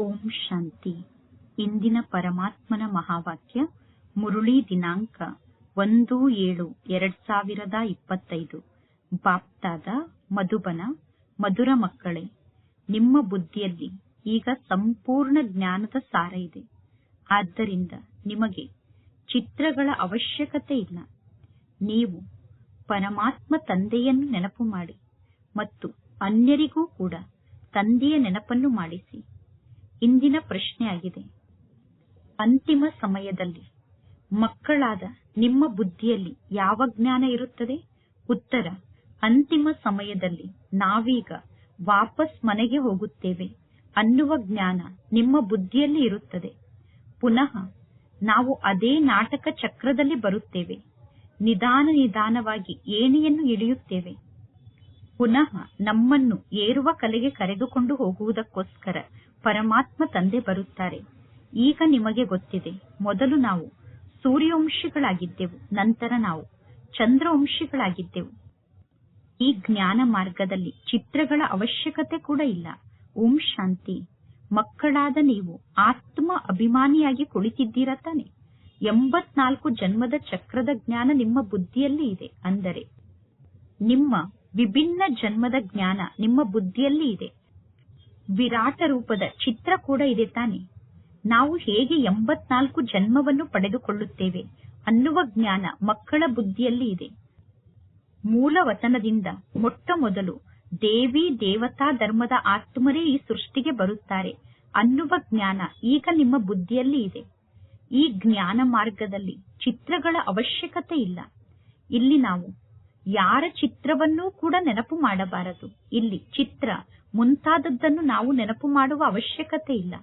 ಓಂ ಶಾಂತಿ. ಇಂದಿನ ಪರಮಾತ್ಮನ ಮಹಾವಾಕ್ಯ, ಮುರುಳಿ ದಿನಾಂಕ ಒಂದು ಏಳು ಎರಡ್ ಸಾವಿರದ ಇಪ್ಪತ್ತೈದು. ಬಾಪ್ತಾದ ಮಧುಬನ, ಮಧುರ ಮಕ್ಕಳೇ, ನಿಮ್ಮ ಬುದ್ಧಿಯಲ್ಲಿ ಈಗ ಸಂಪೂರ್ಣ ಜ್ಞಾನದ ಸಾರ ಇದೆ. ಆದ್ದರಿಂದ ನಿಮಗೆ ಚಿತ್ರಗಳ ಅವಶ್ಯಕತೆ ಇಲ್ಲ. ನೀವು ಪರಮಾತ್ಮ ತಂದೆಯನ್ನು ನೆನಪು ಮಾಡಿ ಮತ್ತು ಅನ್ಯರಿಗೂ ಕೂಡ ತಂದೆಯ ನೆನಪನ್ನು ಮಾಡಿಸಿ. ಇಂದಿನ ಪ್ರಶ್ನೆಯಾಗಿದೆ. ಅಂತಿಮ ಸಮಯದಲ್ಲಿ ಮಕ್ಕಳಾದ ನಿಮ್ಮ ಬುದ್ಧಿಯಲ್ಲಿ ಯಾವ ಜ್ಞಾನ ಇರುತ್ತದೆ? ಉತ್ತರ, ಅಂತಿಮ ಸಮಯದಲ್ಲಿ ನಾವೀಗ ವಾಪಸ್ ಮನೆಗೆ ಹೋಗುತ್ತೇವೆ ಅನ್ನುವ ಜ್ಞಾನ ನಿಮ್ಮ ಬುದ್ಧಿಯಲ್ಲಿ ಇರುತ್ತದೆ. ಪುನಃ ನಾವು ಅದೇ ನಾಟಕ ಚಕ್ರದಲ್ಲಿ ಬರುತ್ತೇವೆ. ನಿಧಾನ ನಿಧಾನವಾಗಿ ಏಣಿಯನ್ನು ಇಳಿಯುತ್ತೇವೆ. ಪುನಃ ನಮ್ಮನ್ನು ಏರುವ ಕಲೆಗೆ ಕರೆದುಕೊಂಡು ಹೋಗುವುದಕ್ಕೋಸ್ಕರ ಪರಮಾತ್ಮ ತಂದೆ ಬರುತ್ತಾರೆ. ಈಗ ನಿಮಗೆ ಗೊತ್ತಿದೆ, ಮೊದಲು ನಾವು ಸೂರ್ಯವಂಶಿಗಳಾಗಿದ್ದೆವು, ನಂತರ ನಾವು ಚಂದ್ರವಂಶಿಗಳಾಗಿದ್ದೆವು. ಈ ಜ್ಞಾನ ಮಾರ್ಗದಲ್ಲಿ ಚಿತ್ರಗಳ ಅವಶ್ಯಕತೆ ಕೂಡ ಇಲ್ಲ. ಓಂ ಶಾಂತಿ. ಮಕ್ಕಳಾದ ನೀವು ಆತ್ಮ ಅಭಿಮಾನಿಯಾಗಿ ಕುಳಿತಿದ್ದೀರಾ ತಾನೆ? ಎಂಬತ್ನಾಲ್ಕು ಜನ್ಮದ ಚಕ್ರದ ಜ್ಞಾನ ನಿಮ್ಮ ಬುದ್ಧಿಯಲ್ಲಿ ಇದೆ, ಅಂದರೆ ನಿಮ್ಮ ವಿಭಿನ್ನ ಜನ್ಮದ ಜ್ಞಾನ ನಿಮ್ಮ ಬುದ್ಧಿಯಲ್ಲಿ ಇದೆ. ವಿರಾಟ ರೂಪದ ಚಿತ್ರ ಕೂಡ ಇದೆ ತಾನೆ. ನಾವು ಹೇಗೆ ಎಂಬತ್ನಾಲ್ಕು ಜನ್ಮವನ್ನು ಪಡೆದುಕೊಳ್ಳುತ್ತೇವೆ ಅನ್ನುವ ಜ್ಞಾನ ಮಕ್ಕಳ ಬುದ್ಧಿಯಲ್ಲಿ ಇದೆ. ಮೂಲ ವತನದಿಂದ ಮೊಟ್ಟ ಮೊದಲು ದೇವಿ ದೇವತಾ ಧರ್ಮದ ಆತ್ಮರೇ ಈ ಸೃಷ್ಟಿಗೆ ಬರುತ್ತಾರೆ ಅನ್ನುವ ಜ್ಞಾನ ಈಗ ನಿಮ್ಮ ಬುದ್ಧಿಯಲ್ಲಿ ಇದೆ. ಈ ಜ್ಞಾನ ಮಾರ್ಗದಲ್ಲಿ ಚಿತ್ರಗಳ ಅವಶ್ಯಕತೆ ಇಲ್ಲ. ಇಲ್ಲಿ ನಾವು ಯಾರ ಚಿತ್ರವನ್ನೂ ಕೂಡ ನೆನಪು ಮಾಡಬಾರದು. ಇಲ್ಲಿ ಚಿತ್ರ ಮುಂತಾದದ್ದನ್ನು ನಾವು ನೆನಪು ಮಾಡುವ ಅವಶ್ಯಕತೆ ಇಲ್ಲ.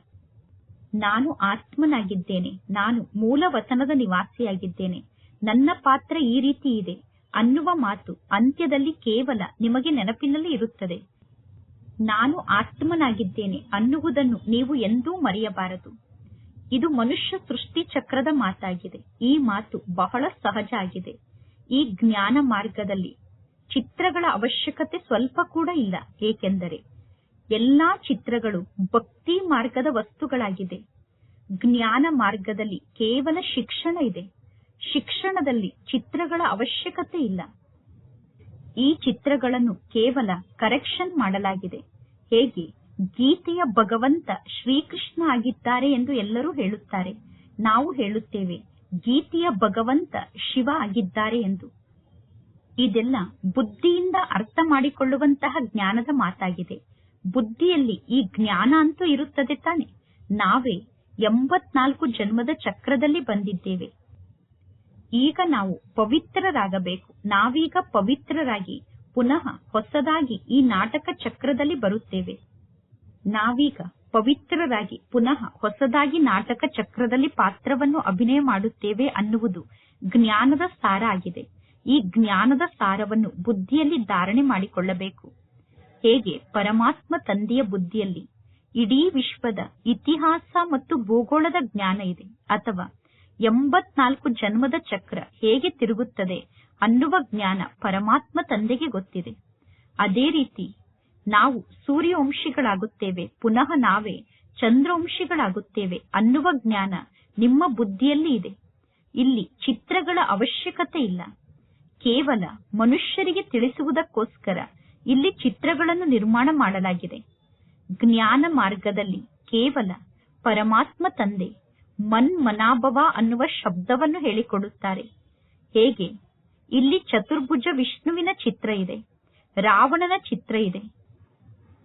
ನಾನು ಆತ್ಮನಾಗಿದ್ದೇನೆ. ನಾನು ಮೂಲ ವತನದ ನಿವಾಸಿಯಾಗಿದ್ದೇನೆ. ನನ್ನ ಪಾತ್ರ ಈ ರೀತಿ ಇದೆ. ಅನ್ನುವ ಮಾತು ಅಂತ್ಯದಲ್ಲಿ ಕೇವಲ ನಿಮಗೆ ನೆನಪಿನಲ್ಲಿ ಇರುತ್ತದೆ. ನಾನು ಆತ್ಮನಾಗಿದ್ದೇನೆ ಅನ್ನುವುದನ್ನು ನೀವು ಎಂದೂ ಮರೆಯಬಾರದು. ಇದು ಮನುಷ್ಯ ಸೃಷ್ಟಿ ಚಕ್ರದ ಮಾತಾಗಿದೆ. ಈ ಮಾತು ಬಹಳ ಸಹಜ ಆಗಿದೆ. ಈ ಜ್ಞಾನ ಮಾರ್ಗದಲ್ಲಿ ಚಿತ್ರಗಳ ಅವಶ್ಯಕತೆ ಸ್ವಲ್ಪ ಕೂಡ ಇಲ್ಲ. ಏಕೆಂದರೆ ಎಲ್ಲಾ ಚಿತ್ರಗಳು ಭಕ್ತಿ ಮಾರ್ಗದ ವಸ್ತುಗಳಾಗಿದೆ. ಜ್ಞಾನ ಮಾರ್ಗದಲ್ಲಿ ಕೇವಲ ಶಿಕ್ಷಣ ಇದೆ. ಶಿಕ್ಷಣದಲ್ಲಿ ಚಿತ್ರಗಳ ಅವಶ್ಯಕತೆ ಇಲ್ಲ. ಈ ಚಿತ್ರಗಳನ್ನು ಕೇವಲ ಕರೆಕ್ಷನ್ ಮಾಡಲಾಗಿದೆ. ಹೇಗೆ? ಗೀತೆಯ ಭಗವಂತ ಶ್ರೀಕೃಷ್ಣ ಆಗಿದ್ದಾರೆ ಎಂದು ಎಲ್ಲರೂ ಹೇಳುತ್ತಾರೆ. ನಾವು ಹೇಳುತ್ತೇವೆ, ಗೀತೆಯ ಭಗವಂತ ಶಿವ ಆಗಿದ್ದಾರೆ ಎಂದು. ಇದೆಲ್ಲ ಬುದ್ಧಿಯಿಂದ ಅರ್ಥ ಮಾಡಿಕೊಳ್ಳುವಂತಹ ಜ್ಞಾನದ ಮಾತಾಗಿದೆ. ಬುದ್ಧಿಯಲ್ಲಿ ಈ ಜ್ಞಾನ ಅಂತೂ ಇರುತ್ತದೆ ತಾನೆ. ನಾವೇ ಎಂಬತ್ನಾಲ್ಕು ಜನ್ಮದ ಚಕ್ರದಲ್ಲಿ ಬಂದಿದ್ದೇವೆ. ಈಗ ನಾವು ಪವಿತ್ರರಾಗಬೇಕು. ನಾವೀಗ ಪವಿತ್ರರಾಗಿ, ಪುನಃ ಹೊಸದಾಗಿ ಈ ನಾಟಕ ಚಕ್ರದಲ್ಲಿ ಬರುತ್ತೇವೆ. ನಾವೀಗ ಪವಿತ್ರರಾಗಿ, ಪುನಃ ಹೊಸದಾಗಿ ನಾಟಕ ಚಕ್ರದಲ್ಲಿ ಪಾತ್ರವನ್ನು ಅಭಿನಯ ಮಾಡುತ್ತೇವೆ ಅನ್ನುವುದು ಜ್ಞಾನದ ಸಾರ ಆಗಿದೆ. ಈ ಜ್ಞಾನದ ಸಾರವನ್ನು ಬುದ್ಧಿಯಲ್ಲಿ ಧಾರಣೆ ಮಾಡಿಕೊಳ್ಳಬೇಕು. ಹೇಗೆ ಪರಮಾತ್ಮ ತಂದೆಯ ಬುದ್ಧಿಯಲ್ಲಿ ಇಡೀ ವಿಶ್ವದ ಇತಿಹಾಸ ಮತ್ತು ಭೂಗೋಳದ ಜ್ಞಾನ ಇದೆ ಅಥವಾ ಎಂಬತ್ನಾಲ್ಕು ಜನ್ಮದ ಚಕ್ರ ಹೇಗೆ ತಿರುಗುತ್ತದೆ ಅನ್ನುವ ಜ್ಞಾನ ಪರಮಾತ್ಮ ತಂದೆಗೆ ಗೊತ್ತಿದೆ. ಅದೇ ರೀತಿ ನಾವು ಸೂರ್ಯವಂಶಿಗಳಾಗುತ್ತೇವೆ, ಪುನಃ ನಾವೇ ಚಂದ್ರವಂಶಿಗಳಾಗುತ್ತೇವೆ ಅನ್ನುವ ಜ್ಞಾನ ನಿಮ್ಮ ಬುದ್ಧಿಯಲ್ಲಿ ಇದೆ. ಇಲ್ಲಿ ಚಿತ್ರಗಳ ಅವಶ್ಯಕತೆ ಇಲ್ಲ. ಕೇವಲ ಮನುಷ್ಯರಿಗೆ ತಿಳಿಸುವುದಕ್ಕೋಸ್ಕರ ಇಲ್ಲಿ ಚಿತ್ರಗಳನ್ನು ನಿರ್ಮಾಣ ಮಾಡಲಾಗಿದೆ. ಜ್ಞಾನ ಮಾರ್ಗದಲ್ಲಿ ಕೇವಲ ಪರಮಾತ್ಮ ತಂದೆ ಮನ್ ಮನಾಭವ ಅನ್ನುವ ಶಬ್ದವನ್ನು ಹೇಳಿಕೊಡುತ್ತಾರೆ. ಹೇಗೆ? ಇಲ್ಲಿ ಚತುರ್ಭುಜ ವಿಷ್ಣುವಿನ ಚಿತ್ರ ಇದೆ. ರಾವಣನ ಚಿತ್ರ ಇದೆ.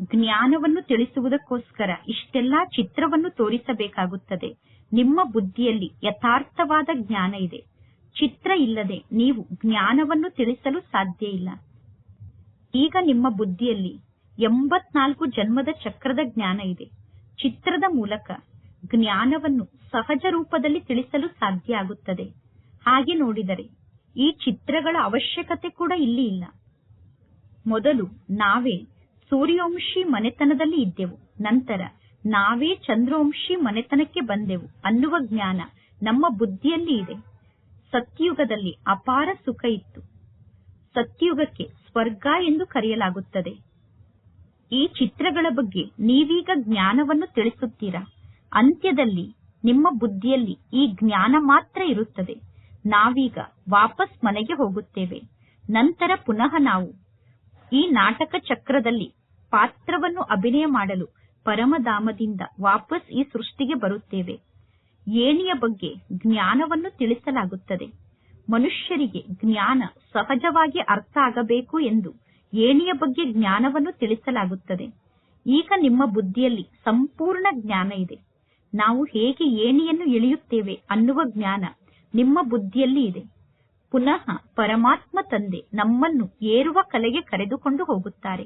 ಜ್ಞಾನವನ್ನು ತಿಳಿಸುವುದಕ್ಕೋಸ್ಕರ ಇಷ್ಟೆಲ್ಲಾ ಚಿತ್ರವನ್ನು ತೋರಿಸಬೇಕಾಗುತ್ತದೆ. ನಿಮ್ಮ ಬುದ್ಧಿಯಲ್ಲಿ ಯಥಾರ್ಥವಾದ ಜ್ಞಾನ ಇದೆ. ಚಿತ್ರ ಇಲ್ಲದೆ ನೀವು ಜ್ಞಾನವನ್ನು ತಿಳಿಸಲು ಸಾಧ್ಯ ಇಲ್ಲ. ಈಗ ನಿಮ್ಮ ಬುದ್ಧಿಯಲ್ಲಿ ಎಂಬತ್ನಾಲ್ಕು ಜನ್ಮದ ಚಕ್ರದ ಜ್ಞಾನ ಇದೆ. ಚಿತ್ರದ ಮೂಲಕ ಜ್ಞಾನವನ್ನು ಸಹಜ ರೂಪದಲ್ಲಿ ತಿಳಿಸಲು ಸಾಧ್ಯ ಆಗುತ್ತದೆ. ಹಾಗೆ ನೋಡಿದರೆ ಈ ಚಿತ್ರಗಳ ಅವಶ್ಯಕತೆ ಕೂಡ ಇಲ್ಲಿ ಇಲ್ಲ. ಮೊದಲು ನಾವೇ ಸೂರ್ಯವಂಶಿ ಮನೆತನದಲ್ಲಿ ಇದ್ದೆವು. ನಂತರ ನಾವೇ ಚಂದ್ರವಂಶಿ ಮನೆತನಕ್ಕೆ ಬಂದೆವು ಅನ್ನುವ ಜ್ಞಾನ ನಮ್ಮ ಬುದ್ಧಿಯಲ್ಲಿ ಇದೆ. ಸತ್ಯುಗದಲ್ಲಿ ಅಪಾರ ಸುಖ ಇತ್ತು. ಸತ್ಯುಗಕ್ಕೆ ಸ್ವರ್ಗ ಎಂದು ಕರೆಯಲಾಗುತ್ತದೆ. ಈ ಚಿತ್ರಗಳ ಬಗ್ಗೆ ನೀವೀಗ ಜ್ಞಾನವನ್ನು ತಿಳಿಸುತ್ತೀರಾ? ಅಂತ್ಯದಲ್ಲಿ, ನಿಮ್ಮ ಬುದ್ಧಿಯಲ್ಲಿ ಈ ಜ್ಞಾನ ಮಾತ್ರ ಇರುತ್ತದೆ. ನಾವೀಗ ವಾಪಸ್ ಮನೆಗೆ ಹೋಗುತ್ತೇವೆ. ನಂತರ ಪುನಃ ನಾವು ಈ ನಾಟಕ ಚಕ್ರದಲ್ಲಿ ಪಾತ್ರವನ್ನು ಅಭಿನಯ ಮಾಡಲು ಪರಮಧಾಮದಿಂದ ವಾಪಸ್ ಈ ಸೃಷ್ಟಿಗೆ ಬರುತ್ತೇವೆ. ಏಣಿಯ ಬಗ್ಗೆ ಜ್ಞಾನವನ್ನು ತಿಳಿಸಲಾಗುತ್ತದೆ. ಮನುಷ್ಯರಿಗೆ ಜ್ಞಾನ ಸಹಜವಾಗಿ ಅರ್ಥ ಆಗಬೇಕು ಎಂದು ಏಣಿಯ ಬಗ್ಗೆ ಜ್ಞಾನವನ್ನು ತಿಳಿಸಲಾಗುತ್ತದೆ. ಈಗ ನಿಮ್ಮ ಬುದ್ಧಿಯಲ್ಲಿ ಸಂಪೂರ್ಣ ಜ್ಞಾನ ಇದೆ. ನಾವು ಹೇಗೆ ಏಣಿಯನ್ನು ಇಳಿಯುತ್ತೇವೆ ಅನ್ನುವ ಜ್ಞಾನ ನಿಮ್ಮ ಬುದ್ಧಿಯಲ್ಲಿ ಇದೆ. ಪುನಃ ಪರಮಾತ್ಮ ತಂದೆ ನಮ್ಮನ್ನು ಏರುವ ಕಲೆಗೆ ಕರೆದುಕೊಂಡು ಹೋಗುತ್ತಾರೆ.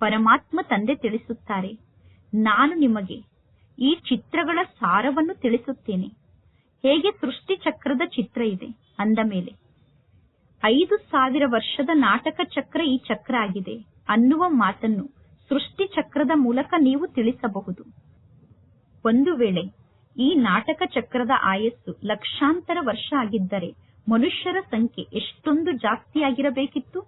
ಪರಮಾತ್ಮ ತಂದೆ ತಿಳಿಸುತ್ತಾರೆ, ನಾನು ನಿಮಗೆ ಈ ಚಿತ್ರಗಳ ಸಾರವನ್ನು ತಿಳಿಸುತ್ತೇನೆ. ಹೇಗೆ ಸೃಷ್ಟಿ ಚಕ್ರದ ಚಿತ್ರ ಇದೆ? ಅಂದ ಮೇಲೆ, ಐದು ಸಾವಿರ ವರ್ಷದ ನಾಟಕ ಚಕ್ರ ಈ ಚಕ್ರ ಆಗಿದೆ. ಅನ್ನುವ ಮಾತನ್ನು ಸೃಷ್ಟಿ ಚಕ್ರದ ಮೂಲಕ ನೀವು ತಿಳಿಸಬಹುದು. ಒಂದು ವೇಳೆ ಈ ನಾಟಕ ಚಕ್ರದ ಆಯಸ್ಸು ಲಕ್ಷಾಂತರ ವರ್ಷ ಆಗಿದ್ದರೆ ಮನುಷ್ಯರ ಸಂಖ್ಯೆ ಎಷ್ಟೊಂದು ಜಾಸ್ತಿಯಾಗಿರಬೇಕಿತ್ತು?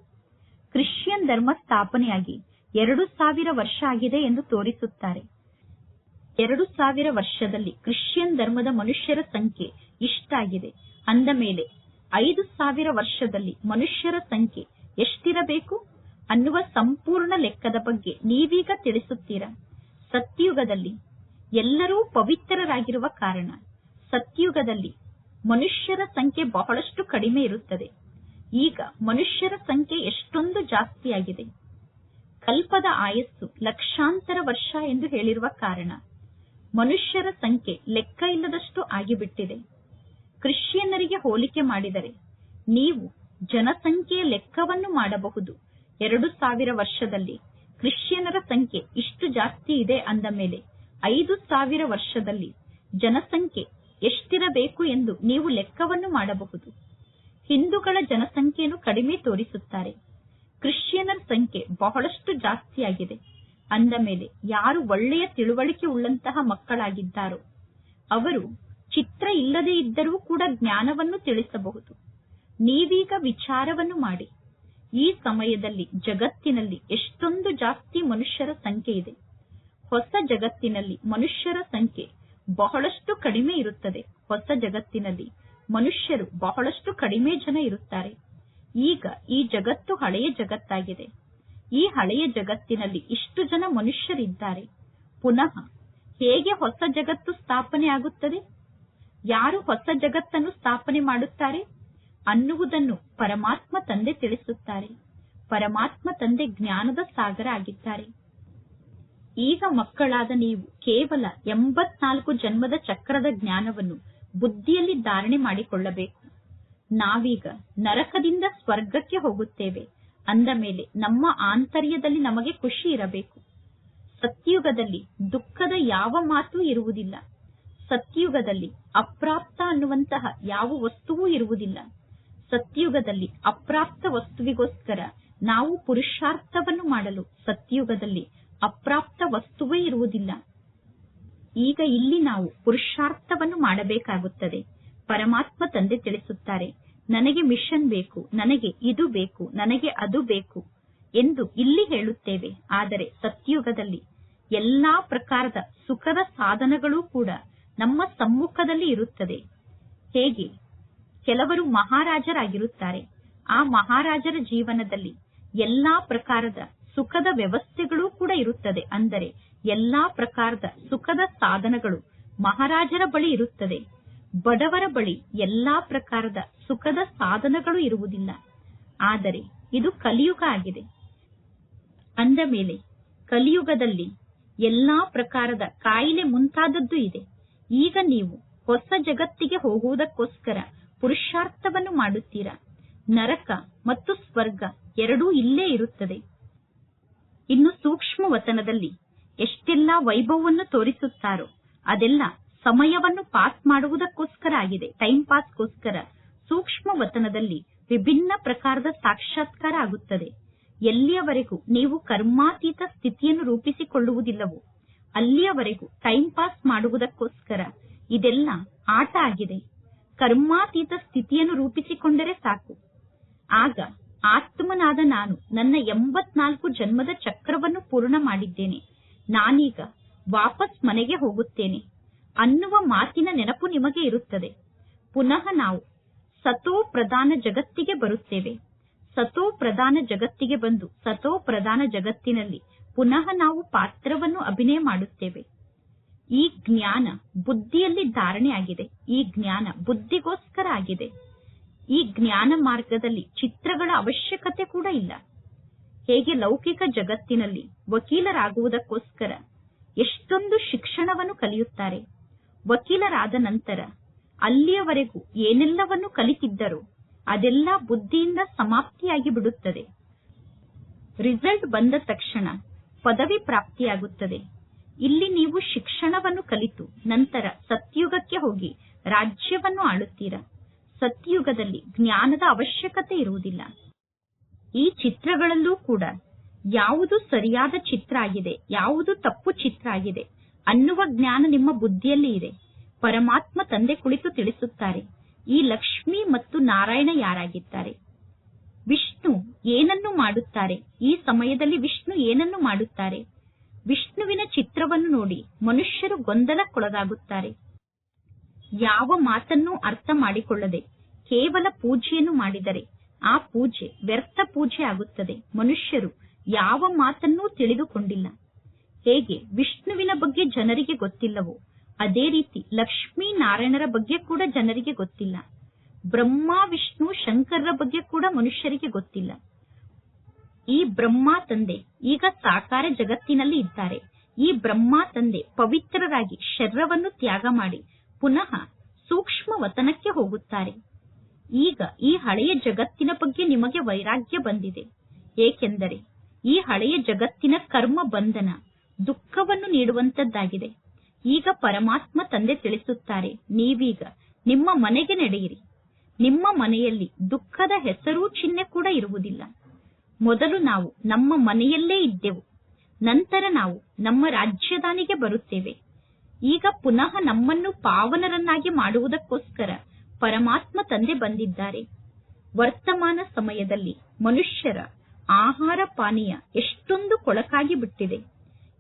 ಕ್ರಿಶ್ಚಿಯನ್ ಧರ್ಮ ಸ್ಥಾಪನೆಯಾಗಿ ಎರಡು ಸಾವಿರ ವರ್ಷ ಆಗಿದೆ ಎಂದು ತೋರಿಸುತ್ತಾರೆ. ಎರಡು ಸಾವಿರ ವರ್ಷದಲ್ಲಿ ಕ್ರಿಶ್ಚಿಯನ್ ಧರ್ಮದ ಮನುಷ್ಯರ ಸಂಖ್ಯೆ ಇಷ್ಟಾಗಿದೆ. ಅಂದ ಮೇಲೆ ಐದು ಸಾವಿರ ವರ್ಷದಲ್ಲಿ ಮನುಷ್ಯರ ಸಂಖ್ಯೆ ಎಷ್ಟಿರಬೇಕು? ಅನ್ನುವ ಸಂಪೂರ್ಣ ಲೆಕ್ಕದ ಬಗ್ಗೆ ನೀವೀಗ ತಿಳಿಸುತ್ತೀರಾ? ಸತ್ಯುಗದಲ್ಲಿ ಎಲ್ಲರೂ ಪವಿತ್ರರಾಗಿರುವ ಕಾರಣ ಸತ್ಯುಗದಲ್ಲಿ ಮನುಷ್ಯರ ಸಂಖ್ಯೆ ಬಹಳಷ್ಟು ಕಡಿಮೆ ಇರುತ್ತದೆ. ಈಗ ಮನುಷ್ಯರ ಸಂಖ್ಯೆ ಎಷ್ಟೊಂದು ಜಾಸ್ತಿಯಾಗಿದೆ. ಕಲ್ಪದ ಆಯಸ್ಸು ಲಕ್ಷಾಂತರ ವರ್ಷ ಎಂದು ಹೇಳಿರುವ ಕಾರಣ ಮನುಷ್ಯರ ಸಂಖ್ಯೆ ಲೆಕ್ಕ ಇಲ್ಲದಷ್ಟು ಆಗಿಬಿಟ್ಟಿದೆ. ಕ್ರಿಶ್ಚಿಯನ್ನರಿಗೆ ಹೋಲಿಕೆ ಮಾಡಿದರೆ ನೀವು ಜನಸಂಖ್ಯೆಯ ಲೆಕ್ಕವನ್ನು ಮಾಡಬಹುದು. ಎರಡು ಸಾವಿರ ವರ್ಷದಲ್ಲಿ ಕ್ರಿಶ್ಚಿಯನ್ನರ ಸಂಖ್ಯೆ ಇಷ್ಟು ಜಾಸ್ತಿ ಇದೆ ಅಂದ ಮೇಲೆ ಐದು ಸಾವಿರ ವರ್ಷದಲ್ಲಿ ಜನಸಂಖ್ಯೆ ಎಷ್ಟಿರಬೇಕು ಎಂದು ನೀವು ಲೆಕ್ಕವನ್ನು ಮಾಡಬಹುದು. ಹಿಂದೂಗಳ ಜನಸಂಖ್ಯೆಯನ್ನು ಕಡಿಮೆ ತೋರಿಸುತ್ತಾರೆ. ಕ್ರಿಶ್ಚಿಯನ್ನರ ಸಂಖ್ಯೆ ಬಹಳಷ್ಟು ಜಾಸ್ತಿಯಾಗಿದೆ. ಅಂದ ಮೇಲೆ ಯಾರು ಒಳ್ಳೆಯ ತಿಳುವಳಿಕೆ ಉಳ್ಳಂತಹ ಮಕ್ಕಳಾಗಿದ್ದಾರೋ ಅವರು ಚಿತ್ರ ಇಲ್ಲದೇ ಇದ್ದರೂ ಕೂಡ ಜ್ಞಾನವನ್ನು ತಿಳಿಸಬಹುದು. ನೀವೀಗ ವಿಚಾರವನ್ನು ಮಾಡಿ. ಈ ಸಮಯದಲ್ಲಿ ಜಗತ್ತಿನಲ್ಲಿ ಎಷ್ಟೊಂದು ಜಾಸ್ತಿ ಮನುಷ್ಯರ ಸಂಖ್ಯೆ ಇದೆ. ಹೊಸ ಜಗತ್ತಿನಲ್ಲಿ ಮನುಷ್ಯರ ಸಂಖ್ಯೆ ಬಹಳಷ್ಟು ಕಡಿಮೆ ಇರುತ್ತದೆ. ಹೊಸ ಜಗತ್ತಿನಲ್ಲಿ ಮನುಷ್ಯರು ಬಹಳಷ್ಟು ಕಡಿಮೆ ಜನ ಇರುತ್ತಾರೆ. ಈಗ ಈ ಜಗತ್ತು ಹಳೆಯ ಜಗತ್ತಾಗಿದೆ. ಈ ಹಳೆಯ ಜಗತ್ತಿನಲ್ಲಿ ಇಷ್ಟು ಜನ ಮನುಷ್ಯರಿದ್ದಾರೆ. ಪುನಃ ಹೇಗೆ ಹೊಸ ಜಗತ್ತು ಸ್ಥಾಪನೆ ಆಗುತ್ತದೆ? ಯಾರು ಹೊಸ ಜಗತ್ತನ್ನು ಸ್ಥಾಪನೆ ಮಾಡುತ್ತಾರೆ? ಅನ್ನುವುದನ್ನು ಪರಮಾತ್ಮ ತಂದೆ ತಿಳಿಸುತ್ತಾರೆ. ಪರಮಾತ್ಮ ತಂದೆ ಜ್ಞಾನದ ಸಾಗರ ಆಗಿದ್ದಾರೆ. ಈಗ ಮಕ್ಕಳಾದ ನೀವು ಕೇವಲ ಎಂಬತ್ನಾಲ್ಕು ಜನ್ಮದ ಚಕ್ರದ ಜ್ಞಾನವನ್ನು ಬುದ್ಧಿಯಲ್ಲಿ ಧಾರಣೆ ಮಾಡಿಕೊಳ್ಳಬೇಕು. ನಾವೀಗ ನರಕದಿಂದ ಸ್ವರ್ಗಕ್ಕೆ ಹೋಗುತ್ತೇವೆ. ಅಂದ ಮೇಲೆ ನಮ್ಮ ಆಂತರ್ಯದಲ್ಲಿ ನಮಗೆ ಖುಷಿ ಇರಬೇಕು. ಸತ್ಯುಗದಲ್ಲಿ ದುಃಖದ ಯಾವ ಮಾತು ಇರುವುದಿಲ್ಲ. ಸತ್ಯುಗದಲ್ಲಿ ಅಪ್ರಾಪ್ತ ಅನ್ನುವಂತಹ ಯಾವ ವಸ್ತುವೂ ಇರುವುದಿಲ್ಲ. ಸತ್ಯುಗದಲ್ಲಿ ಅಪ್ರಾಪ್ತ ವಸ್ತುವಿಗೋಸ್ಕರ ನಾವು ಪುರುಷಾರ್ಥವನ್ನು ಮಾಡಲು ಸತ್ಯುಗದಲ್ಲಿ ಅಪ್ರಾಪ್ತ ವಸ್ತುವೇ ಇರುವುದಿಲ್ಲ. ಈಗ ಇಲ್ಲಿ ನಾವು ಪುರುಷಾರ್ಥವನ್ನು ಮಾಡಬೇಕಾಗುತ್ತದೆ. ಪರಮಾತ್ಮ ತಂದೆ ತಿಳಿಸುತ್ತಾರೆ ನನಗೆ ಮಿಷನ್ ಬೇಕು, ನನಗೆ ಇದು ಬೇಕು, ನನಗೆ ಅದು ಬೇಕು ಎಂದು ಇಲ್ಲಿ ಹೇಳುತ್ತೇವೆ. ಆದರೆ ಸತ್ಯುಗದಲ್ಲಿ ಎಲ್ಲಾ ಪ್ರಕಾರದ ಸುಖದ ಸಾಧನಗಳು ಕೂಡ ನಮ್ಮ ಸಮ್ಮುಖದಲ್ಲಿ ಇರುತ್ತದೆ. ಹೇಗೆ? ಕೆಲವರು ಮಹಾರಾಜರಾಗಿರುತ್ತಾರೆ. ಆ ಮಹಾರಾಜರ ಜೀವನದಲ್ಲಿ ಎಲ್ಲಾ ಪ್ರಕಾರದ ಸುಖದ ವ್ಯವಸ್ಥೆಗಳು ಕೂಡ ಇರುತ್ತದೆ. ಅಂದರೆ ಎಲ್ಲಾ ಪ್ರಕಾರದ ಸುಖದ ಸಾಧನಗಳು ಮಹಾರಾಜರ ಬಳಿ ಇರುತ್ತದೆ. ಬಡವರ ಬಳಿ ಎಲ್ಲಾ ಪ್ರಕಾರದ ಸುಖದ ಸಾಧನಗಳು ಇರುವುದಿಲ್ಲ. ಆದರೆ ಇದು ಕಲಿಯುಗ ಆಗಿದೆ. ಅಂದ ಮೇಲೆ ಕಲಿಯುಗದಲ್ಲಿ ಎಲ್ಲಾ ಪ್ರಕಾರದ ಕಾಯಿಲೆ ಮುಂತಾದದ್ದು ಇದೆ. ಈಗ ನೀವು ಹೊಸ ಜಗತ್ತಿಗೆ ಹೋಗುವುದಕ್ಕೋಸ್ಕರ ಪುರುಷಾರ್ಥವನ್ನು ಮಾಡುತ್ತೀರಾ? ನರಕ ಮತ್ತು ಸ್ವರ್ಗ ಎರಡೂ ಇಲ್ಲೇ ಇರುತ್ತದೆ. ಇನ್ನು ಸೂಕ್ಷ್ಮ ವತನದಲ್ಲಿ ಎಷ್ಟೆಲ್ಲಾ ವೈಭವವನ್ನು ತೋರಿಸುತ್ತಾರೋ ಅದೆಲ್ಲ ಸಮಯವನ್ನು ಪಾಸ್ ಮಾಡುವುದಕ್ಕೋಸ್ಕರ ಆಗಿದೆ. ಟೈಮ್ ಪಾಸ್ಗೋಸ್ಕರ ಸೂಕ್ಷ್ಮ ವತನದಲ್ಲಿ ವಿಭಿನ್ನ ಪ್ರಕಾರದ ಸಾಕ್ಷಾತ್ಕಾರ ಆಗುತ್ತದೆ. ಎಲ್ಲಿಯವರೆಗೂ ನೀವು ಕರ್ಮಾತೀತ ಸ್ಥಿತಿಯನ್ನು ರೂಪಿಸಿಕೊಳ್ಳುವುದಿಲ್ಲವೋ, ಅಲ್ಲಿಯವರೆಗೂ ಟೈಮ್ ಪಾಸ್ ಮಾಡುವುದಕ್ಕೋಸ್ಕರ ಇದೆಲ್ಲ ಆಟ ಆಗಿದೆ. ಕರ್ಮಾತೀತ ಸ್ಥಿತಿಯನ್ನು ರೂಪಿಸಿಕೊಂಡರೆ ಸಾಕು. ಆಗ ಆತ್ಮನಾದ ನಾನು ನನ್ನ ಎಂಬತ್ನಾಲ್ಕು ಜನ್ಮದ ಚಕ್ರವನ್ನು ಪೂರ್ಣ ಮಾಡಿದ್ದೇನೆ. ನಾನೀಗ ವಾಪಸ್ ಮನೆಗೆ ಹೋಗುತ್ತೇನೆ. ಅನ್ನುವ ಮಾತಿನ ನೆನಪು ನಿಮಗೆ ಇರುತ್ತದೆ. ಪುನಃ ನಾವು ಸತೋ ಪ್ರಧಾನ ಜಗತ್ತಿಗೆ ಬರುತ್ತೇವೆ. ಸತೋ ಪ್ರಧಾನ ಜಗತ್ತಿಗೆ ಬಂದು ಸತೋ ಪ್ರಧಾನ ಜಗತ್ತಿನಲ್ಲಿ ಪುನಃ ನಾವು ಪಾತ್ರವನ್ನು ಅಭಿನಯ ಮಾಡುತ್ತೇವೆ. ಈ ಜ್ಞಾನ ಬುದ್ಧಿಯಲ್ಲಿ ಧಾರಣೆ ಆಗಿದೆ. ಈ ಜ್ಞಾನ ಬುದ್ಧಿಗೋಸ್ಕರ ಆಗಿದೆ. ಈ ಜ್ಞಾನ ಮಾರ್ಗದಲ್ಲಿ ಚಿತ್ರಗಳ ಅವಶ್ಯಕತೆ ಕೂಡ ಇಲ್ಲ. ಹೇಗೆ ಲೌಕಿಕ ಜಗತ್ತಿನಲ್ಲಿ ವಕೀಲರಾಗುವುದಕ್ಕೋಸ್ಕರ ಎಷ್ಟೊಂದು ಶಿಕ್ಷಣವನ್ನು ಕಲಿಯುತ್ತಾರೆ. ವಕೀಲರಾದ ನಂತರ ಅಲ್ಲಿಯವರೆಗೂ ಏನೆಲ್ಲವನ್ನು ಕಲಿತಿದ್ದರೂ ಅದೆಲ್ಲ ಬುದ್ಧಿಯಿಂದ ಸಮಾಪ್ತಿಯಾಗಿ ಬಿಡುತ್ತದೆ. ರಿಸಲ್ಟ್ ಬಂದ ತಕ್ಷಣ ಪದವಿ ಪ್ರಾಪ್ತಿಯಾಗುತ್ತದೆ. ಇಲ್ಲಿ ನೀವು ಶಿಕ್ಷಣವನ್ನು ಕಲಿತು ನಂತರ ಸತ್ಯುಗಕ್ಕೆ ಹೋಗಿ ರಾಜ್ಯವನ್ನು ಆಳುತ್ತೀರಾ. ಸತ್ಯುಗದಲ್ಲಿ ಜ್ಞಾನದ ಅವಶ್ಯಕತೆ ಇರುವುದಿಲ್ಲ. ಈ ಚಿತ್ರಗಳಲ್ಲೂ ಕೂಡ ಯಾವುದು ಸರಿಯಾದ ಚಿತ್ರ ಆಗಿದೆ, ಯಾವುದು ತಪ್ಪು ಚಿತ್ರ ಆಗಿದೆ ಅನ್ನುವ ಜ್ಞಾನ ನಿಮ್ಮ ಬುದ್ಧಿಯಲ್ಲಿ ಇದೆ. ಪರಮಾತ್ಮ ತಂದೆ ಕುಳಿತು ತಿಳಿಸುತ್ತಾರೆ. ಈ ಲಕ್ಷ್ಮಿ ಮತ್ತು ನಾರಾಯಣ ಯಾರಾಗಿದ್ದಾರೆ? ವಿಷ್ಣು ಏನನ್ನು ಮಾಡುತ್ತಾರೆ? ಈ ಸಮಯದಲ್ಲಿ ವಿಷ್ಣು ಏನನ್ನು ಮಾಡುತ್ತಾರೆ? ವಿಷ್ಣುವಿನ ಚಿತ್ರವನ್ನು ನೋಡಿ ಮನುಷ್ಯರು ಗೊಂದಲಕ್ಕೊಳಗಾಗುತ್ತಾರೆ. ಯಾವ ಮಾತನ್ನೂ ಅರ್ಥ ಮಾಡಿಕೊಳ್ಳದೆ ಕೇವಲ ಪೂಜೆಯನ್ನು ಮಾಡಿದರೆ ಆ ಪೂಜೆ ವ್ಯರ್ಥ ಪೂಜೆ ಆಗುತ್ತದೆ. ಮನುಷ್ಯರು ಯಾವ ಮಾತನ್ನೂ ತಿಳಿದುಕೊಂಡಿಲ್ಲ. ಹೇಗೆ ವಿಷ್ಣುವಿನ ಬಗ್ಗೆ ಜನರಿಗೆ ಗೊತ್ತಿಲ್ಲವೋ? ಅದೇ ರೀತಿ ಲಕ್ಷ್ಮೀ ನಾರಾಯಣರ ಬಗ್ಗೆ ಕೂಡ ಜನರಿಗೆ ಗೊತ್ತಿಲ್ಲ. ಬ್ರಹ್ಮ, ವಿಷ್ಣು, ಶಂಕರರ ಬಗ್ಗೆ ಕೂಡ ಮನುಷ್ಯರಿಗೆ ಗೊತ್ತಿಲ್ಲ. ಈ ಬ್ರಹ್ಮ ತಂದೆ ಈಗ ಸಾಕಾರ ಜಗತ್ತಿನಲ್ಲಿ ಇದ್ದಾರೆ. ಈ ಬ್ರಹ್ಮ ತಂದೆ ಪವಿತ್ರರಾಗಿ ಶರೀರವನ್ನು ತ್ಯಾಗ ಮಾಡಿ ಪುನಃ ಸೂಕ್ಷ್ಮ ವತನಕ್ಕೆ ಹೋಗುತ್ತಾರೆ. ಈಗ ಈ ಹಳೆಯ ಜಗತ್ತಿನ ಬಗ್ಗೆ ನಿಮಗೆ ವೈರಾಗ್ಯ ಬಂದಿದೆ. ಏಕೆಂದರೆ ಈ ಹಳೆಯ ಜಗತ್ತಿನ ಕರ್ಮ ಬಂಧನ ದುಃಖವನ್ನು ನೀಡುವಂತದ್ದಾಗಿದೆ. ಈಗ ಪರಮಾತ್ಮ ತಂದೆ ತಿಳಿಸುತ್ತಾರೆ, ನೀವೀಗ ನಿಮ್ಮ ಮನೆಗೆ ನಡೆಯಿರಿ. ನಿಮ್ಮ ಮನೆಯಲ್ಲಿ ದುಃಖದ ಹೆಸರೂ ಚಿಹ್ನೆ ಕೂಡ ಇರುವುದಿಲ್ಲ. ಮೊದಲು ನಾವು ನಮ್ಮ ಮನೆಯಲ್ಲೇ ಇದ್ದೆವು. ನಂತರ ನಾವು ನಮ್ಮ ರಾಜ್ಯದಾನಿಗೆ ಬರುತ್ತೇವೆ. ಈಗ ಪುನಃ ನಮ್ಮನ್ನು ಪಾವನರನ್ನಾಗಿ ಮಾಡುವುದಕ್ಕೋಸ್ಕರ ಪರಮಾತ್ಮ ತಂದೆ ಬಂದಿದ್ದಾರೆ. ವರ್ತಮಾನ ಸಮಯದಲ್ಲಿ ಮನುಷ್ಯರ ಆಹಾರ ಪಾನೀಯ ಎಷ್ಟೊಂದು ಕೊಳಕಾಗಿ ಬಿಟ್ಟಿದೆ.